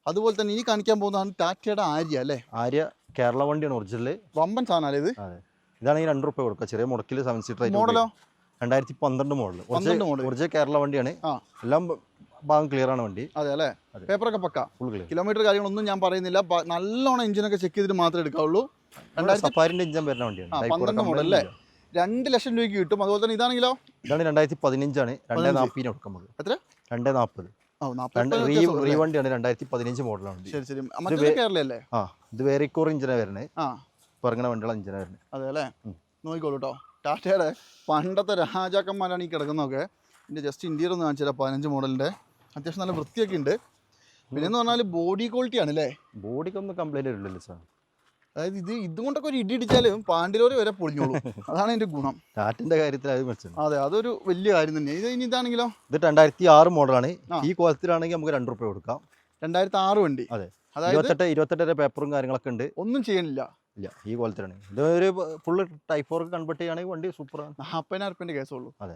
[SPEAKER 2] അതുപോലെ തന്നെ ഇനി കാണിക്കാൻ പോകുന്നതാണ് ടാറ്റയുടെ ആര്യ അല്ലേ?
[SPEAKER 1] ആര്യ കേരള വണ്ടിയാണ് ഒറിജിനൽ
[SPEAKER 2] വമ്പൻ സാധനമല്ലേ ഇത്?
[SPEAKER 1] അതെ. ഇതാണെങ്കിൽ രണ്ട് റുപ്യ കൊടുക്കുക. ചെറിയ മുടക്കിൽ സെവൻ സീറ്റർ
[SPEAKER 2] മോഡലോ
[SPEAKER 1] രണ്ടായിരത്തി പന്ത്രണ്ട് മോഡൽ. ഒറിജിനൽ കേരള വണ്ടിയാണ്. എല്ലാം ഭാഗം ക്ലിയർ ആണ് വണ്ടി.
[SPEAKER 2] അതെ അല്ലേ. പേപ്പറൊക്കെ പക്ക.
[SPEAKER 1] ഫുൾ ക്ലിയർ
[SPEAKER 2] കിലോമീറ്റർ കാര്യങ്ങളൊന്നും ഞാൻ പറയുന്നില്ല. നല്ലോണം എഞ്ചിനൊക്കെ ചെക്ക് ചെയ്തിട്ട് മാത്രമേ എടുക്കാവുള്ളൂ.
[SPEAKER 1] സഫാരിന്റെ എഞ്ചിൻ വരുന്ന വണ്ടിയാണ്. മോഡൽ
[SPEAKER 2] പന്ത്രണ്ട് അല്ലേ? രണ്ട് ലക്ഷം രൂപയ്ക്ക് കിട്ടും. അതുപോലെ തന്നെ ഇതാണെങ്കിലോ?
[SPEAKER 1] ഇതാണ് രണ്ടായിരത്തി പതിനഞ്ചാണ്. രണ്ടേ. നാൽപ്പതിന് കൊടുക്കാം
[SPEAKER 2] എത്ര?
[SPEAKER 1] രണ്ടേ നാൽപ്പത്
[SPEAKER 2] ഓ
[SPEAKER 1] രണ്ട്
[SPEAKER 2] നാൽപ്പത്
[SPEAKER 1] റീ റീ രണ്ടായിരത്തി പതിനഞ്ച് മോഡലാണ്.
[SPEAKER 2] ശരി ശരി. മറ്റേ കേരളയല്ലേ
[SPEAKER 1] ആ ഇത് വേറിക്കോർ ഇഞ്ചിനാണ് വരുന്നത്
[SPEAKER 2] ആ.
[SPEAKER 1] പറങ്ങണ വണ്ടിയുള്ള ഇഞ്ചിനാണ് വരുന്നത്
[SPEAKER 2] അതെ അല്ലേ? നോക്കിക്കോളൂ കേട്ടോ ടാറ്റയുടെ പണ്ടത്തെ രാജാക്കന്മാരാണ് ഈ കിടക്കുന്നതൊക്കെ. ഇതിന്റെ ജസ്റ്റ് ഇന്ത്യയിൽ ഒന്ന് കാണിച്ചു തരാം പതിനഞ്ച് മോഡലിന്റെ അത്യാവശ്യം നല്ല വൃത്തിയൊക്കെ ഉണ്ട്. പിന്നെ എന്ന് പറഞ്ഞാൽ ബോഡി ക്വാളിറ്റി ആണ് അല്ലേ
[SPEAKER 1] ബോഡിക്കൊന്നും കംപ്ലൈന്റ് വരില്ലല്ലോ സാർ.
[SPEAKER 2] അതായത് ഇത് ഇതുകൊണ്ടൊക്കെ ഒരു ഇടി ഇടിച്ചാലും പാണ്ടിലോറി വരെ പൊളിഞ്ഞോളൂ. അതാണ് എന്റെ ഗുണം.
[SPEAKER 1] കാറ്റിന്റെ കാര്യത്തിൽ അത്
[SPEAKER 2] അതെ അതൊരു വലിയ കാര്യം തന്നെ ഇത് ഇനി ഇതാണെങ്കിലോ?
[SPEAKER 1] ഇത് രണ്ടായിരത്തി ആറ് മോഡലാണ് ഈ കോലത്തിലാണെങ്കിൽ നമുക്ക് രണ്ട് റുപ്യ കൊടുക്കാം.
[SPEAKER 2] രണ്ടായിരത്തി ആറ് വണ്ടി.
[SPEAKER 1] അതെ.
[SPEAKER 2] അതായത്
[SPEAKER 1] ഇരുപത്തെട്ട് ഇരുപത്തെട്ടര പേപ്പറും കാര്യങ്ങളൊക്കെ ഉണ്ട്.
[SPEAKER 2] ഒന്നും ചെയ്യണില്ല.
[SPEAKER 1] ഇല്ല ഈ കോലത്തിലാണ്. ഇത് ഒരു ഫുള്ള് ടൈപ്പ് വർക്ക് കൺവേർട്ട് ചെയ്യുകയാണെങ്കിൽ വണ്ടി സൂപ്പർ
[SPEAKER 2] നാൽപ്പതിനായിരം റുപ്യന്റെ കേസുള്ളൂ
[SPEAKER 1] അതെ.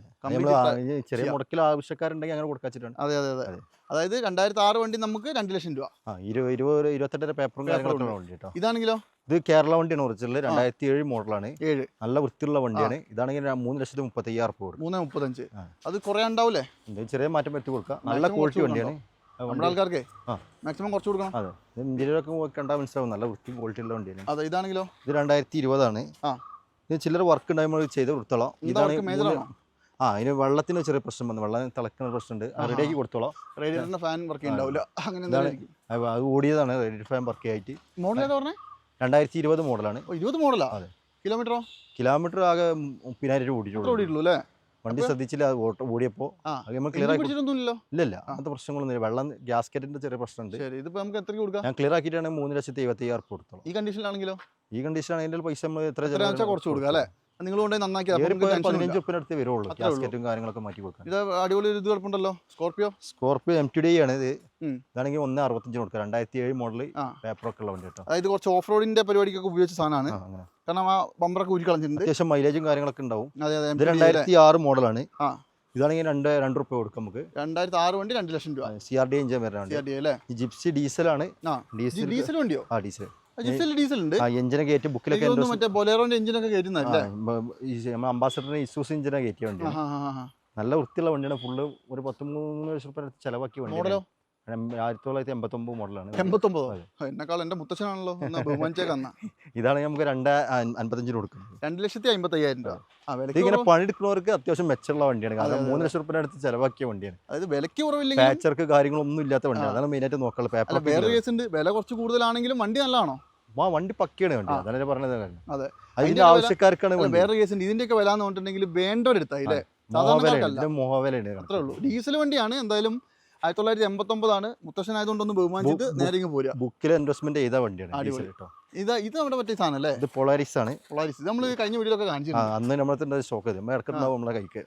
[SPEAKER 1] ചെറിയ മുടക്കിൽ ആവശ്യക്കാരുണ്ടെങ്കിൽ അങ്ങനെ കൊടുക്കാച്ചിട്ടാണ്
[SPEAKER 2] അതെ അതെ അതെ.
[SPEAKER 1] അതെ.
[SPEAKER 2] അതായത് രണ്ടായിരത്തി ആറ് വണ്ടി നമുക്ക് രണ്ട് ലക്ഷം രൂപ.
[SPEAKER 1] ഇരുപത് ഇരുപത് ഇരുപത്തെട്ടര പേപ്പറും കാര്യങ്ങളൊക്കെ
[SPEAKER 2] ഇതാണെങ്കിലോ?
[SPEAKER 1] ഇത് കേരള വണ്ടിയാണ് ഒറിജിനൽ രണ്ടായിരത്തി ഏഴ് മോഡലാണ്.
[SPEAKER 2] ഏഴ്.
[SPEAKER 1] നല്ല വൃത്തിയുള്ള വണ്ടിയാണ്. ഇതാണെങ്കിൽ മൂന്ന് ലക്ഷത്തി മുപ്പത്തി അയ്യായിരം രൂപ കൊടുക്കും.
[SPEAKER 2] മൂന്ന് മുപ്പത്തഞ്ച്. അത് കുറേ ഉണ്ടാവില്ലേ
[SPEAKER 1] എന്തെങ്കിലും ചെറിയ മാറ്റം പറ്റി കൊടുക്കാം നല്ല ക്വാളിറ്റി വണ്ടിയാണ്.
[SPEAKER 2] നമ്മുടെ ആൾക്കാർക്ക്? മാക്സിമം കുറച്ച് കൊടുക്കണം.
[SPEAKER 1] അതെ. ഇന്ത്യയിലൊക്കെ കണ്ടാൽ മനസ്സിലാവും. നല്ല വൃത്തി ക്വാളിറ്റി ഉള്ള വണ്ടിയാണ്.
[SPEAKER 2] അതെ ഇതാണെങ്കിലോ?
[SPEAKER 1] ഇത് രണ്ടായിരത്തി ഇരുപതാണ് ഇത് ചില്ലറ വർക്ക് ഉണ്ടാകുമ്പോൾ ചെയ്ത് കൊടുത്തോളാം.
[SPEAKER 2] ഇതാണ്
[SPEAKER 1] ആ അതിന് വെള്ളത്തിന് ചെറിയ പ്രശ്നം വന്നു. വെള്ളം തിളക്കുന്ന പ്രശ്നമുണ്ട്. റെഡിയാക്കി കൊടുത്തോളാം.
[SPEAKER 2] റേഡിയേറ്ററിന്റെ ഫാൻ വർക്ക് ഉണ്ടാവില്ല. അങ്ങനെ
[SPEAKER 1] അത് ഓടിയതാണ്. റെഡി ഫാൻ വർക്ക് ആയിട്ട്.
[SPEAKER 2] മോഡൽ ഏതാ പറഞ്ഞേ?
[SPEAKER 1] രണ്ടായിരത്തി ഇരുപത് മോഡലാണ്
[SPEAKER 2] ഇരുപത് മോഡലാ?
[SPEAKER 1] അതെ.
[SPEAKER 2] കിലോമീറ്ററോ?
[SPEAKER 1] കിലോമീറ്റർ ആകെ മുപ്പതിനായിരം രൂപ ഓടിയിട്ടുള്ളൂ.
[SPEAKER 2] അല്ലേ
[SPEAKER 1] വണ്ടി ശ്രദ്ധിച്ചില്ല ഓട്ടം ഓടിയപ്പോൾ ക്ലിയർ ഇല്ല ഇല്ല അങ്ങനത്തെ പ്രശ്നങ്ങളൊന്നുമില്ല വെള്ളം ഗ്യാസ്കറ്റിന്റെ ചെറിയ പ്രശ്നമുണ്ട്.
[SPEAKER 2] ശരി ഇതിപ്പോ നമുക്ക് എത്ര കൊടുക്കാം?
[SPEAKER 1] ഞാൻ ക്ലിയർ ആക്കിയിട്ടാണ് മൂന്ന് ലക്ഷത്തി എഴുപത്തി അയ്യായിരം കൊടുത്തോളാം
[SPEAKER 2] ഈ കണ്ടീഷനിലാണെങ്കിലോ
[SPEAKER 1] ഈ കണ്ടീഷനാണെങ്കിൽ പൈസ നമ്മൾ എത്ര
[SPEAKER 2] കുറച്ച് കൊടുക്കാം അല്ലേ? നിങ്ങൾ കൊണ്ടുപോയി നന്നാക്കി
[SPEAKER 1] പതിനഞ്ച് ഉറുപ്പിന് വരുള്ളൂ കാര്യങ്ങളൊക്കെ മാറ്റി
[SPEAKER 2] ഇത് അടിപൊളി ഒരു ഇത് കിടപ്പുണ്ടല്ലോ Scorpio?
[SPEAKER 1] Scorpio M T D ആണ് ഇത്. ഇതാണെങ്കിൽ ഒന്ന് അറുപത്തഞ്ചിന് കൊടുക്കുക. രണ്ടായിരത്തി ഏഴ് മോഡൽ
[SPEAKER 2] പേപ്പർ
[SPEAKER 1] പേപ്പറൊക്കെ ഉള്ള വണ്ടി കേട്ടോ
[SPEAKER 2] അതായത് കുറച്ച് ഓഫ് റോഡിന്റെ പരിപാടിക്കൊക്കെ ഉപയോഗിച്ച സാധനമാണ്. കാരണം ആ ബമ്പറൊക്കെ ഉരുക്കളഞ്ഞിട്ടുണ്ട്
[SPEAKER 1] അത്യാവശ്യം മൈലേജും കാര്യങ്ങളൊക്കെ ഉണ്ടാവും. ഇത്? രണ്ടായിരത്തി ആറ് മോഡലാണ്. ഇതാണെങ്കിൽ രണ്ട് രണ്ട് റുപ്യ കൊടുക്കും നമുക്ക്.
[SPEAKER 2] രണ്ടായിരത്തി ആറ് വണ്ടി രണ്ട് ലക്ഷം രൂപ.
[SPEAKER 1] സി ആർ ഡി എഞ്ചിൻ വരുന്ന വണ്ടി
[SPEAKER 2] ആർ അല്ലേ?
[SPEAKER 1] ഈ ജിപ്സി ഡീസലാണ്. ഡീസൽ
[SPEAKER 2] ഡീസൽ വണ്ടിയോ?
[SPEAKER 1] ആ ഡീസൽ.
[SPEAKER 2] ഡീസൽ ഉണ്ട്
[SPEAKER 1] ബുക്കിലൊക്കെ
[SPEAKER 2] മറ്റേ ബൊലേറോന്റെ എഞ്ചിനൊക്കെ കയറ്റുന്നല്ലേ
[SPEAKER 1] നമ്മൾ അംബാസഡറിന് ഇസൂസ് എഞ്ചിനൊക്കെ കയറ്റിയ നല്ല വൃത്തിയുള്ള വണ്ടിയാണ്. ഫുള്ള് ഒരു പത്ത് മൂന്ന് ലക്ഷം റുപ്യ വണ്ടി
[SPEAKER 2] മോഡലോ?
[SPEAKER 1] ആയിരത്തി തൊള്ളായിരത്തി എൺപത്തൊമ്പത് മോഡലാണ്.
[SPEAKER 2] എൺപത്തൊമ്പതോ?
[SPEAKER 1] അതെ.
[SPEAKER 2] എന്നെക്കാൾ എന്റെ മുത്തച്ഛനാണല്ലോ. എന്നാ ബഹുമാനിച്ചേക്കന്ന
[SPEAKER 1] ഇതാണ് നമുക്ക് രണ്ട് അൻ- അൻപത്തഞ്ചിന് കൊടുക്കുന്നത്.
[SPEAKER 2] രണ്ട് ലക്ഷത്തി അമ്പത്തി അയ്യായിരം രൂപ കുറവ്-
[SPEAKER 1] പണിയെടുക്കുന്നവർക്ക് അത്യാവശ്യം മെച്ചമുള്ള വണ്ടിയാണ്. കാരണം മൂന്ന് ലക്ഷം റുപ്യ അടുത്ത് ചെലവാക്കിയ വണ്ടിയാണ്.
[SPEAKER 2] അതായത് വിലക്ക് കുറവില്ലെങ്കിൽ
[SPEAKER 1] പാച്ചർക്ക് കാര്യങ്ങളൊന്നും ഇല്ലാത്ത വണ്ടിയാണ്. അതാണ് മെയിൻ ആയിട്ട്
[SPEAKER 2] നോക്കാനുള്ള വേറെ
[SPEAKER 1] പേപ്പർ
[SPEAKER 2] കേസ് ഉണ്ട് വില കുറച്ച് കൂടുതലാണെങ്കിലും വണ്ടി നല്ലതാണോ?
[SPEAKER 1] ആ വണ്ടി പക്കയാണ് വണ്ടി അതല്ലേ പറഞ്ഞത്
[SPEAKER 2] അതെ.
[SPEAKER 1] അതിന്റെ ആവശ്യക്കാർക്കാണ്
[SPEAKER 2] വേറെ കേസ് ഉണ്ട് ഇതിന്റെയൊക്കെ വില എന്ന് പറഞ്ഞിട്ടുണ്ടെങ്കിൽ വേണ്ടവരെടുത്തായി അല്ലേ
[SPEAKER 1] മോഹവിലയാണ്
[SPEAKER 2] സാധാരണക്കാർക്കല്ല.
[SPEAKER 1] ഇതിന്റെ മോഹവിലയാണ്
[SPEAKER 2] അത്രേ ഉള്ളൂ. ഡീസൽ വണ്ടിയാണ്. എന്തായാലും ആയിരത്തി തൊള്ളായിരത്തി എൺപത്തി ഒമ്പതാണ് മുത്തശ്ശൻ ആയതുകൊണ്ട് ഒന്ന് ബഹുമാനിച്ചിട്ട്
[SPEAKER 1] ബു-
[SPEAKER 2] നേരെ പോരുക.
[SPEAKER 1] ബുക്കിൽ ഇൻവെസ്റ്റ്മെന്റ് ചെയ്ത വണ്ടിയാണ്
[SPEAKER 2] ഇത് ഇത് നമ്മുടെ പറ്റിയ സാധനം അല്ലേ?
[SPEAKER 1] ഇത് പൊളാരിസ് ആണ്.
[SPEAKER 2] പൊളാരിസ് നമ്മൾ കഴിഞ്ഞ വീഡിയോയിലൊക്കെ
[SPEAKER 1] കാണിച്ചു
[SPEAKER 2] കാണിച്ചിട്ടുണ്ട്
[SPEAKER 1] അന്ന് നമ്മളെ സ്റ്റോക്ക് ചെയ്ത്. നമ്മൾ നമ്മളെ കൈക്ക്.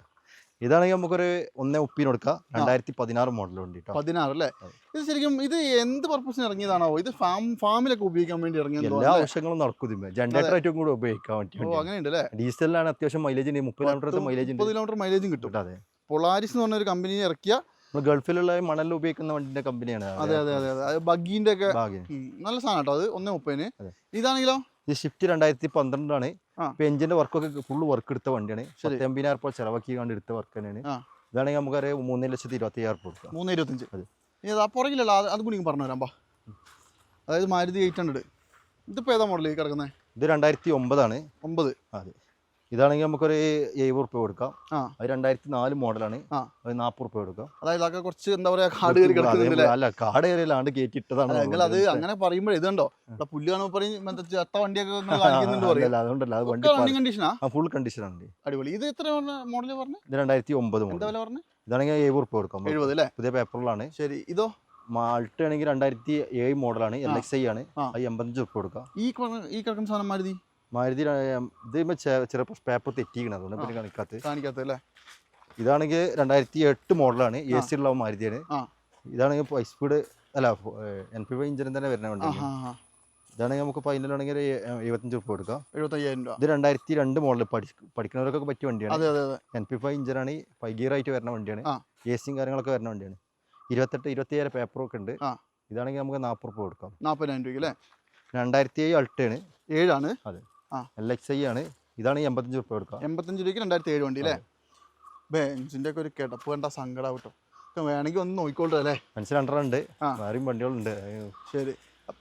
[SPEAKER 1] ഇതാണെങ്കിൽ നമുക്കൊരു ഒന്നേ ഉപ്പിന് കൊടുക്കാം. രണ്ടായിരത്തി പതിനാറ് മോഡൽ വേണ്ടിട്ട്. കേട്ടോ
[SPEAKER 2] പതിനാറ് അല്ലേ? ഇത് ശരിക്കും ഇത് എന്ത് പർപ്പസിന് ഇറങ്ങിയതാണോ? ഇത് ഫാം ഫാമിലൊക്കെ ഉപയോഗിക്കാൻ വേണ്ടി ഇറങ്ങിയത്
[SPEAKER 1] എല്ലാ ആവശ്യങ്ങളും നടക്കും ജനറേറ്റർ ഏറ്റവും കൂടെ ഉപയോഗിക്കാൻ
[SPEAKER 2] ഓ
[SPEAKER 1] പറ്റിയ
[SPEAKER 2] അങ്ങനെയുണ്ട് അല്ലേ?
[SPEAKER 1] ഡീസലിലാണ് അത്യാവശ്യം മൈലേജ് ഉണ്ട് മുപ്പത് കിലോമീറ്റർ മൈലേജ് ഉണ്ട്.
[SPEAKER 2] മുപ്പത് കിലോമീറ്റർ മൈലേജും കിട്ടും.
[SPEAKER 1] അതെ.
[SPEAKER 2] പൊളാരിസ് എന്ന് പറഞ്ഞ ഒരു കമ്പനി ഇറക്കിയ
[SPEAKER 1] ഗൾഫിലുള്ള മണലിൽ ഉപയോഗിക്കുന്ന വണ്ടിന്റെ കമ്പനിയാണ്
[SPEAKER 2] അതെ അതെ അതെ അതെ. ബഗ്ഗീന്റെ ഒക്കെ നല്ല സാധനം കേട്ടോ. അത് ഒന്നേ മുപ്പതിന്. ഇതാണെങ്കിലോ?
[SPEAKER 1] ഈ ഷിഫ്റ്റ് രണ്ടായിരത്തി പന്ത്രണ്ടാണ്. ഇപ്പൊ എഞ്ചിന്റെ വർക്കൊക്കെ ഫുള്ള് വർക്ക് എടുത്ത വണ്ടിയാണ്. പത്തൊമ്പതിനായിരം രൂപ ചെലവാക്കി കണ്ട് എടുത്ത വർക്ക് തന്നെയാണ്. ഇതാണെങ്കിൽ നമുക്കറിയാം മൂന്ന് ലക്ഷത്തി ഇരുപത്തി അയ്യായിരം റുപ്യ കൊടുക്കാം.
[SPEAKER 2] മൂന്ന് ഇരുപത്തഞ്ച്.
[SPEAKER 1] അതെ.
[SPEAKER 2] പുറകിലല്ല അത് കൂടി പറഞ്ഞു തരാം അതായത് മാരുതി എയ്റ്റ് ഹൺഡ്രഡ് ഇതിപ്പോ ഏതാ മോഡൽ കിടക്കുന്നത്
[SPEAKER 1] ഇത് രണ്ടായിരത്തി ഒമ്പതാണ്.
[SPEAKER 2] ഒമ്പത്.
[SPEAKER 1] അതെ. ഇതാണെങ്കിൽ നമുക്കൊരു എഴുപത് റുപ്യ കൊടുക്കാം. അത് രണ്ടായിരത്തി നാല് മോഡലാണ്. അത് നാൽപ്പത് റുപ്യ കൊടുക്കാം.
[SPEAKER 2] അതായത് അതൊക്കെ കുറച്ച് എന്താ പറയാ കാട് കയറി
[SPEAKER 1] അല്ല? കാട് കയറിയില്ലാണ്ട് കയറ്റി ഇട്ടതാണ്
[SPEAKER 2] നിങ്ങൾ അത് അങ്ങനെ പറയുമ്പോൾ ഇതുണ്ടോ? ഇവിടെ പുല്ല് കാണുമ്പോൾ പറയും ചത്ത വണ്ടിയൊക്കെ
[SPEAKER 1] അതുകൊണ്ടല്ല അത് വണ്ടി
[SPEAKER 2] റണ്ണിങ് കണ്ടീഷനാ
[SPEAKER 1] ഫുൾ കണ്ടീഷനാണ്
[SPEAKER 2] അടിപൊളി. ഇത് എത്ര മോഡൽ പറഞ്ഞു?
[SPEAKER 1] ഇത് രണ്ടായിരത്തി ഒമ്പത് മോഡൽ
[SPEAKER 2] പറഞ്ഞു?
[SPEAKER 1] ഇതാണെങ്കിൽ എഴുപത് റുപ്യ കൊടുക്കാം.
[SPEAKER 2] എഴുപത് അല്ലേ?
[SPEAKER 1] പുതിയ പേപ്പറിലാണ്
[SPEAKER 2] ശരി ഇതോ?
[SPEAKER 1] മാൾട്ട് ആണെങ്കിൽ രണ്ടായിരത്തി ഏഴ് മോഡലാണ് എൽ എക്സ് ഐ ആണ്. അത് എൺപത്തഞ്ച് റുപ്യ കൊടുക്കാം.
[SPEAKER 2] ഈ ഈ കിടക്കുന്ന സാധനം മാരുതി?
[SPEAKER 1] മാരുതി ര- ഇത് ഇമ്മ ചിലപ്പോൾ പേപ്പർ തെറ്റിക്കണം അതുകൊണ്ട് പിന്നെ കാണിക്കാത്ത
[SPEAKER 2] കാണിക്കാത്ത അല്ലേ?
[SPEAKER 1] ഇതാണെങ്കിൽ രണ്ടായിരത്തി എട്ട് മോഡലാണ് എ. സി ഉള്ള മാരുതിയാണ്. ഇതാണെങ്കിൽ ഹൈ സ്പീഡ് അല്ല എൻ പി ഫൈവ് ഇഞ്ചിനും തന്നെ വരുന്ന
[SPEAKER 2] ഹാ
[SPEAKER 1] ഇതാണെങ്കിൽ നമുക്ക് ഫൈനലാണെങ്കിൽ എഴുപത്തഞ്ച് രൂപ കൊടുക്കാം.
[SPEAKER 2] എഴുപത്തയ്യായിരം രൂപ.
[SPEAKER 1] ഇത് രണ്ടായിരത്തി രണ്ട് മോഡൽ പഠിക്കുന്നവർക്കൊക്കെ പറ്റിയ വണ്ടിയാണ്.
[SPEAKER 2] അതെ അതെ അതെ.
[SPEAKER 1] എൻ പി ഫൈവ് ഇഞ്ചിനാണ് ഫൈവ് ഗിയർ ആയിട്ട് വരുന്ന വണ്ടിയാണ്. എ സിയും കാര്യങ്ങളൊക്കെ വരുന്ന വണ്ടിയാണ്. ഇരുപത്തെട്ട് ഇരുപത്തിയേഴ് പേപ്പറൊക്കെ ഉണ്ട്. ഇതാണെങ്കിൽ നമുക്ക് നാൽപ്പത് രൂപ കൊടുക്കാം.
[SPEAKER 2] നാൽപ്പതിനായിരം രൂപ അല്ലേ?
[SPEAKER 1] രണ്ടായിരത്തി ഏഴ് അൾട്ടാണ്
[SPEAKER 2] ഏഴാണ്
[SPEAKER 1] എൽ എക്സ് ഐ ആണ്. ഇതാണ് എൺപത്തഞ്ച് റുപ്യ കൊടുക്കുക.
[SPEAKER 2] എൺപത്തഞ്ച് രൂപയ്ക്ക് രണ്ടായിരത്തി ഏഴ് വണ്ടി അല്ലേ? ബെഞ്ചിന്റെ ഒക്കെ ഒരു കിടപ്പ് കണ്ട സങ്കടം കേട്ടോ വേണമെങ്കിൽ ഒന്ന് നോക്കിക്കോളൂ അല്ലേ?
[SPEAKER 1] മനസ്സിൽ രണ്ടെണ്ണുണ്ട്. വേറെയും വണ്ടികളുണ്ട്.
[SPEAKER 2] ശരി.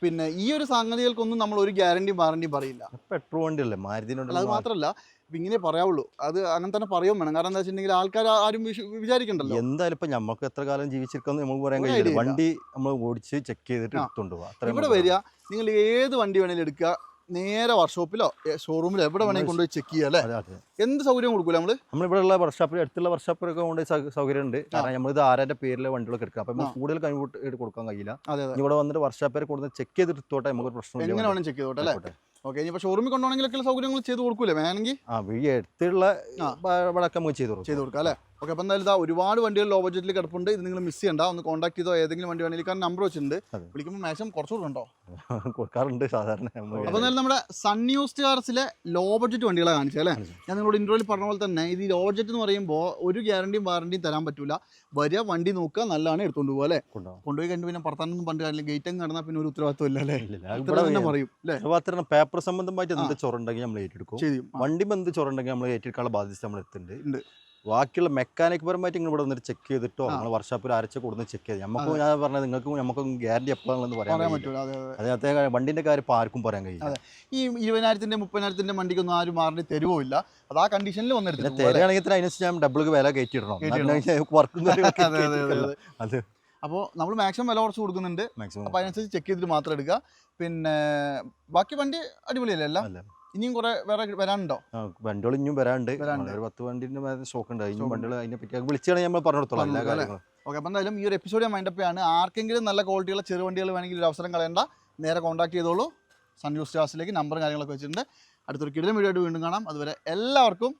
[SPEAKER 2] പിന്നെ ഈ ഒരു സംഗതികൾക്കൊന്നും നമ്മൾ ഒരു ഗ്യാരണ്ടി വാറണ്ടി പറയില്ല.
[SPEAKER 1] പെട്രോൾ വണ്ടി
[SPEAKER 2] അല്ലേ
[SPEAKER 1] മാരുതിനുണ്ട്
[SPEAKER 2] അത് മാത്രമല്ല ഇങ്ങനെ പറയാവുള്ളൂ. അത് അങ്ങനെ തന്നെ പറയും വേണം. കാരണം എന്താ വെച്ചിട്ടുണ്ടെങ്കിൽ ആൾക്കാർ ആരും വിചാരിക്കണ്ടല്ലോ.
[SPEAKER 1] എന്തായാലും ഇപ്പൊ നമുക്ക് എത്ര കാലം ജീവിച്ചിരിക്കുന്നു നമുക്ക് പറയാൻ കഴിയില്ല. വണ്ടി നമ്മൾ ഓടിച്ച് ചെക്ക് ചെയ്തിട്ട്. എടുത്തോണ്ട് പോവാം.
[SPEAKER 2] ഇവിടെ വരിക. നിങ്ങൾ ഏത് വണ്ടി വേണേലും എടുക്കുക. നേരെ വർക്ക്ഷോപ്പിലോ ഷോറൂമിലോ എവിടെ വേണമെങ്കിൽ കൊണ്ടുപോയി ചെക്ക് ചെയ്യാം അല്ലേ എന്ത് സൗകര്യം കൊടുക്കൂല നമ്മൾ?
[SPEAKER 1] നമ്മളിവിടെ ഉള്ള വർക്ക്ഷോപ്പിൽ അടുത്തുള്ള വർക്ക്ഷോപ്പിലൊക്കെ കൊണ്ട് സൗ- സൗകര്യം ഉണ്ട് കാരണം നമ്മളിത് ആരാന്റെ പേരിൽ വണ്ടികളൊക്കെ എടുക്കുക. അപ്പൊ. കൂടുതൽ കഴിവ് കൊടുക്കാൻ കഴിയില്ല. ഇവിടെ വന്നിട്ട് വർക്ക്ഷോപ്പിൽ കൊടുത്ത് ചെക്ക് ചെയ്ത് എടുത്തോട്ടെ നമുക്ക് പ്രശ്നം
[SPEAKER 2] എങ്ങനെ. വേണം ചെക്ക് ചെയ്തോട്ടെ അല്ലേ. ഓക്കെ ഇനിയിപ്പോൾ ഷോറൂമിൽ കൊണ്ടുപോകണമെങ്കിലൊക്കെ സൗകര്യങ്ങൾ ചെയ്ത് കൊടുക്കൂലേ വേണമെങ്കിൽ?
[SPEAKER 1] ആ ഈ അടുത്തുള്ള വടക്കം ചെയ്തു കൊടുക്കും.
[SPEAKER 2] ചെയ്ത് കൊടുക്കാം അല്ലേ? ഓക്കെ അപ്പം എന്തായാലും ഇതാ ഒരുപാട് വണ്ടികൾ ലോ ബഡ്ജറ്റിൽ കിടപ്പുണ്ട്. ഇത് നിങ്ങൾ മിസ് ചെയ്യണ്ട. ഒന്ന് കോൺടാക്ട് ചെയ്തോ ഏതെങ്കിലും വണ്ടി വേണമെങ്കിൽ കാരണം നമ്പർ വെച്ചിട്ടുണ്ട്. വിളിക്കുമ്പോൾ മാക്സിമം കുറച്ചുകൂടെ ഉണ്ടോ?
[SPEAKER 1] കൊടുക്കാറുണ്ട് സാധാരണ
[SPEAKER 2] അപ്പം എന്തായാലും നമ്മുടെ സൺ ന്യൂസ് കാർസിലെ ലോ ബഡ്ജറ്റ് വണ്ടികളെ കാണിച്ചത് അല്ലേ? ഞാൻ നിങ്ങളോട് ഇൻട്രോയിൽ പറഞ്ഞ പോലെ തന്നെ ഇത് ലോ ബഡ്ജറ്റ് എന്ന് പറയുമ്പോൾ ഒരു ഗ്യാരണ്ടിയും വാറണ്ടിയും തരാൻ പറ്റൂല. വരിക വണ്ടി നോക്കുക നല്ലതാണ് എടുത്തുകൊണ്ട് പോകുക അല്ലേ. കൊണ്ടുപോയി കണ്ടു പിന്നെ പുറത്താനൊന്നും പണ്ട് കാര്യം അങ്ങ് കടന്നാൽ പിന്നെ ഒരു ഉത്തരവാദിത്വം ഇല്ല അല്ലേ? പറയും അല്ലേ?
[SPEAKER 1] പേപ്പർ സംബന്ധമായിട്ട് എന്ത് ചൊറുണ്ടെങ്കിൽ നമ്മൾ ഏറ്റെടുക്കും. വണ്ടി ബന്ധ ചൊറുണ്ടെങ്കിൽ നമ്മൾ ഏറ്റെടുക്കാനുള്ള ബാധ്യത നമ്മൾ. എത്തുന്നുണ്ട്. ബാക്കിയുള്ള മെക്കാനിക് പരമായിട്ട് നിങ്ങൾ ഇവിടെ വന്നിട്ട് ചെക്ക് ചെയ്തിട്ടോ
[SPEAKER 2] നമ്മൾ
[SPEAKER 1] നിങ്ങൾ വർഷാപ്പിൽ അരച്ച് കൊടുന്ന് ചെക്ക് ചെയ്ത്. നമുക്ക് ഞാൻ പറഞ്ഞത് നിങ്ങൾക്ക് നമുക്ക് ഗ്യാരണ്ടി എപ്പോഴാണെന്ന് പറയാൻ
[SPEAKER 2] പറ്റില്ല അതെ അതെ.
[SPEAKER 1] അതിനകത്തെ വണ്ടിന്റെ കാര്യം ഇപ്പം ആർക്കും പറയാൻ കഴിയില്ല.
[SPEAKER 2] ഈ ഇരുപതിനായിരത്തിന്റെ മുപ്പതിനായിരത്തിന്റെ വണ്ടിക്കൊന്നും ആരും മാറി തരുവില്ല ഇല്ല അത് ആ കണ്ടീഷനിൽ
[SPEAKER 1] വന്നിട്ട്
[SPEAKER 2] തരുകയാണെങ്കിൽ
[SPEAKER 1] തരികയാണെങ്കിൽ തന്നെ അതിനനുസരിച്ച് ഞാൻ ഡബിൾ വില കയറ്റിയിടണം. വർക്കും
[SPEAKER 2] അതെ, അപ്പോൾ നമ്മൾ മാക്സിമം വില കുറച്ച് കൊടുക്കുന്നുണ്ട്.
[SPEAKER 1] മാക്സിമം
[SPEAKER 2] അപ്പോൾ അതിനനുസരിച്ച് ചെക്ക് ചെയ്തിട്ട് മാത്രം എടുക്കുക. പിന്നെ ബാക്കി വണ്ടി അടിപൊളിയല്ലേ എല്ലാം?
[SPEAKER 1] അല്ല.
[SPEAKER 2] ഇനിയും കുറെ വേറെ വരാനുണ്ടോ?
[SPEAKER 1] വണ്ടികൾ ഇനിയും വരാണ്ട്
[SPEAKER 2] വരാണ്ട്.
[SPEAKER 1] ഒരു പത്ത് വണ്ടിന്റെ സ്റ്റോക്ക് ഉണ്ട്. ഇനിയും വണ്ടികൾ അതിനെ പറ്റി വിളിച്ചാണ് നമ്മൾ പറഞ്ഞു കൊടുത്തോളാം എല്ലാ കാര്യങ്ങളും.
[SPEAKER 2] ഓക്കെ അപ്പോൾ എന്തായാലും ഈ ഒരു എപ്പിസോഡ് ഞാൻ മൈൻഡപ്പ് ആണ് ആർക്കെങ്കിലും നല്ല ക്വാളിറ്റിയുള്ള ചെറു വണ്ടികൾ വേണമെങ്കിൽ ഒരു അവസരം കളയണ്ട. നേരെ കോൺടാക്ട് ചെയ്തോളൂ. സൺ ന്യൂസ് ക്ലാസ്സിലേക്ക് നമ്പറും കാര്യങ്ങളൊക്കെ വെച്ചിട്ടുണ്ട്. അടുത്തൊരു കിടലും വീഡിയോ ആയിട്ട് വീണ്ടും കാണാം. അതുവരെ എല്ലാവർക്കും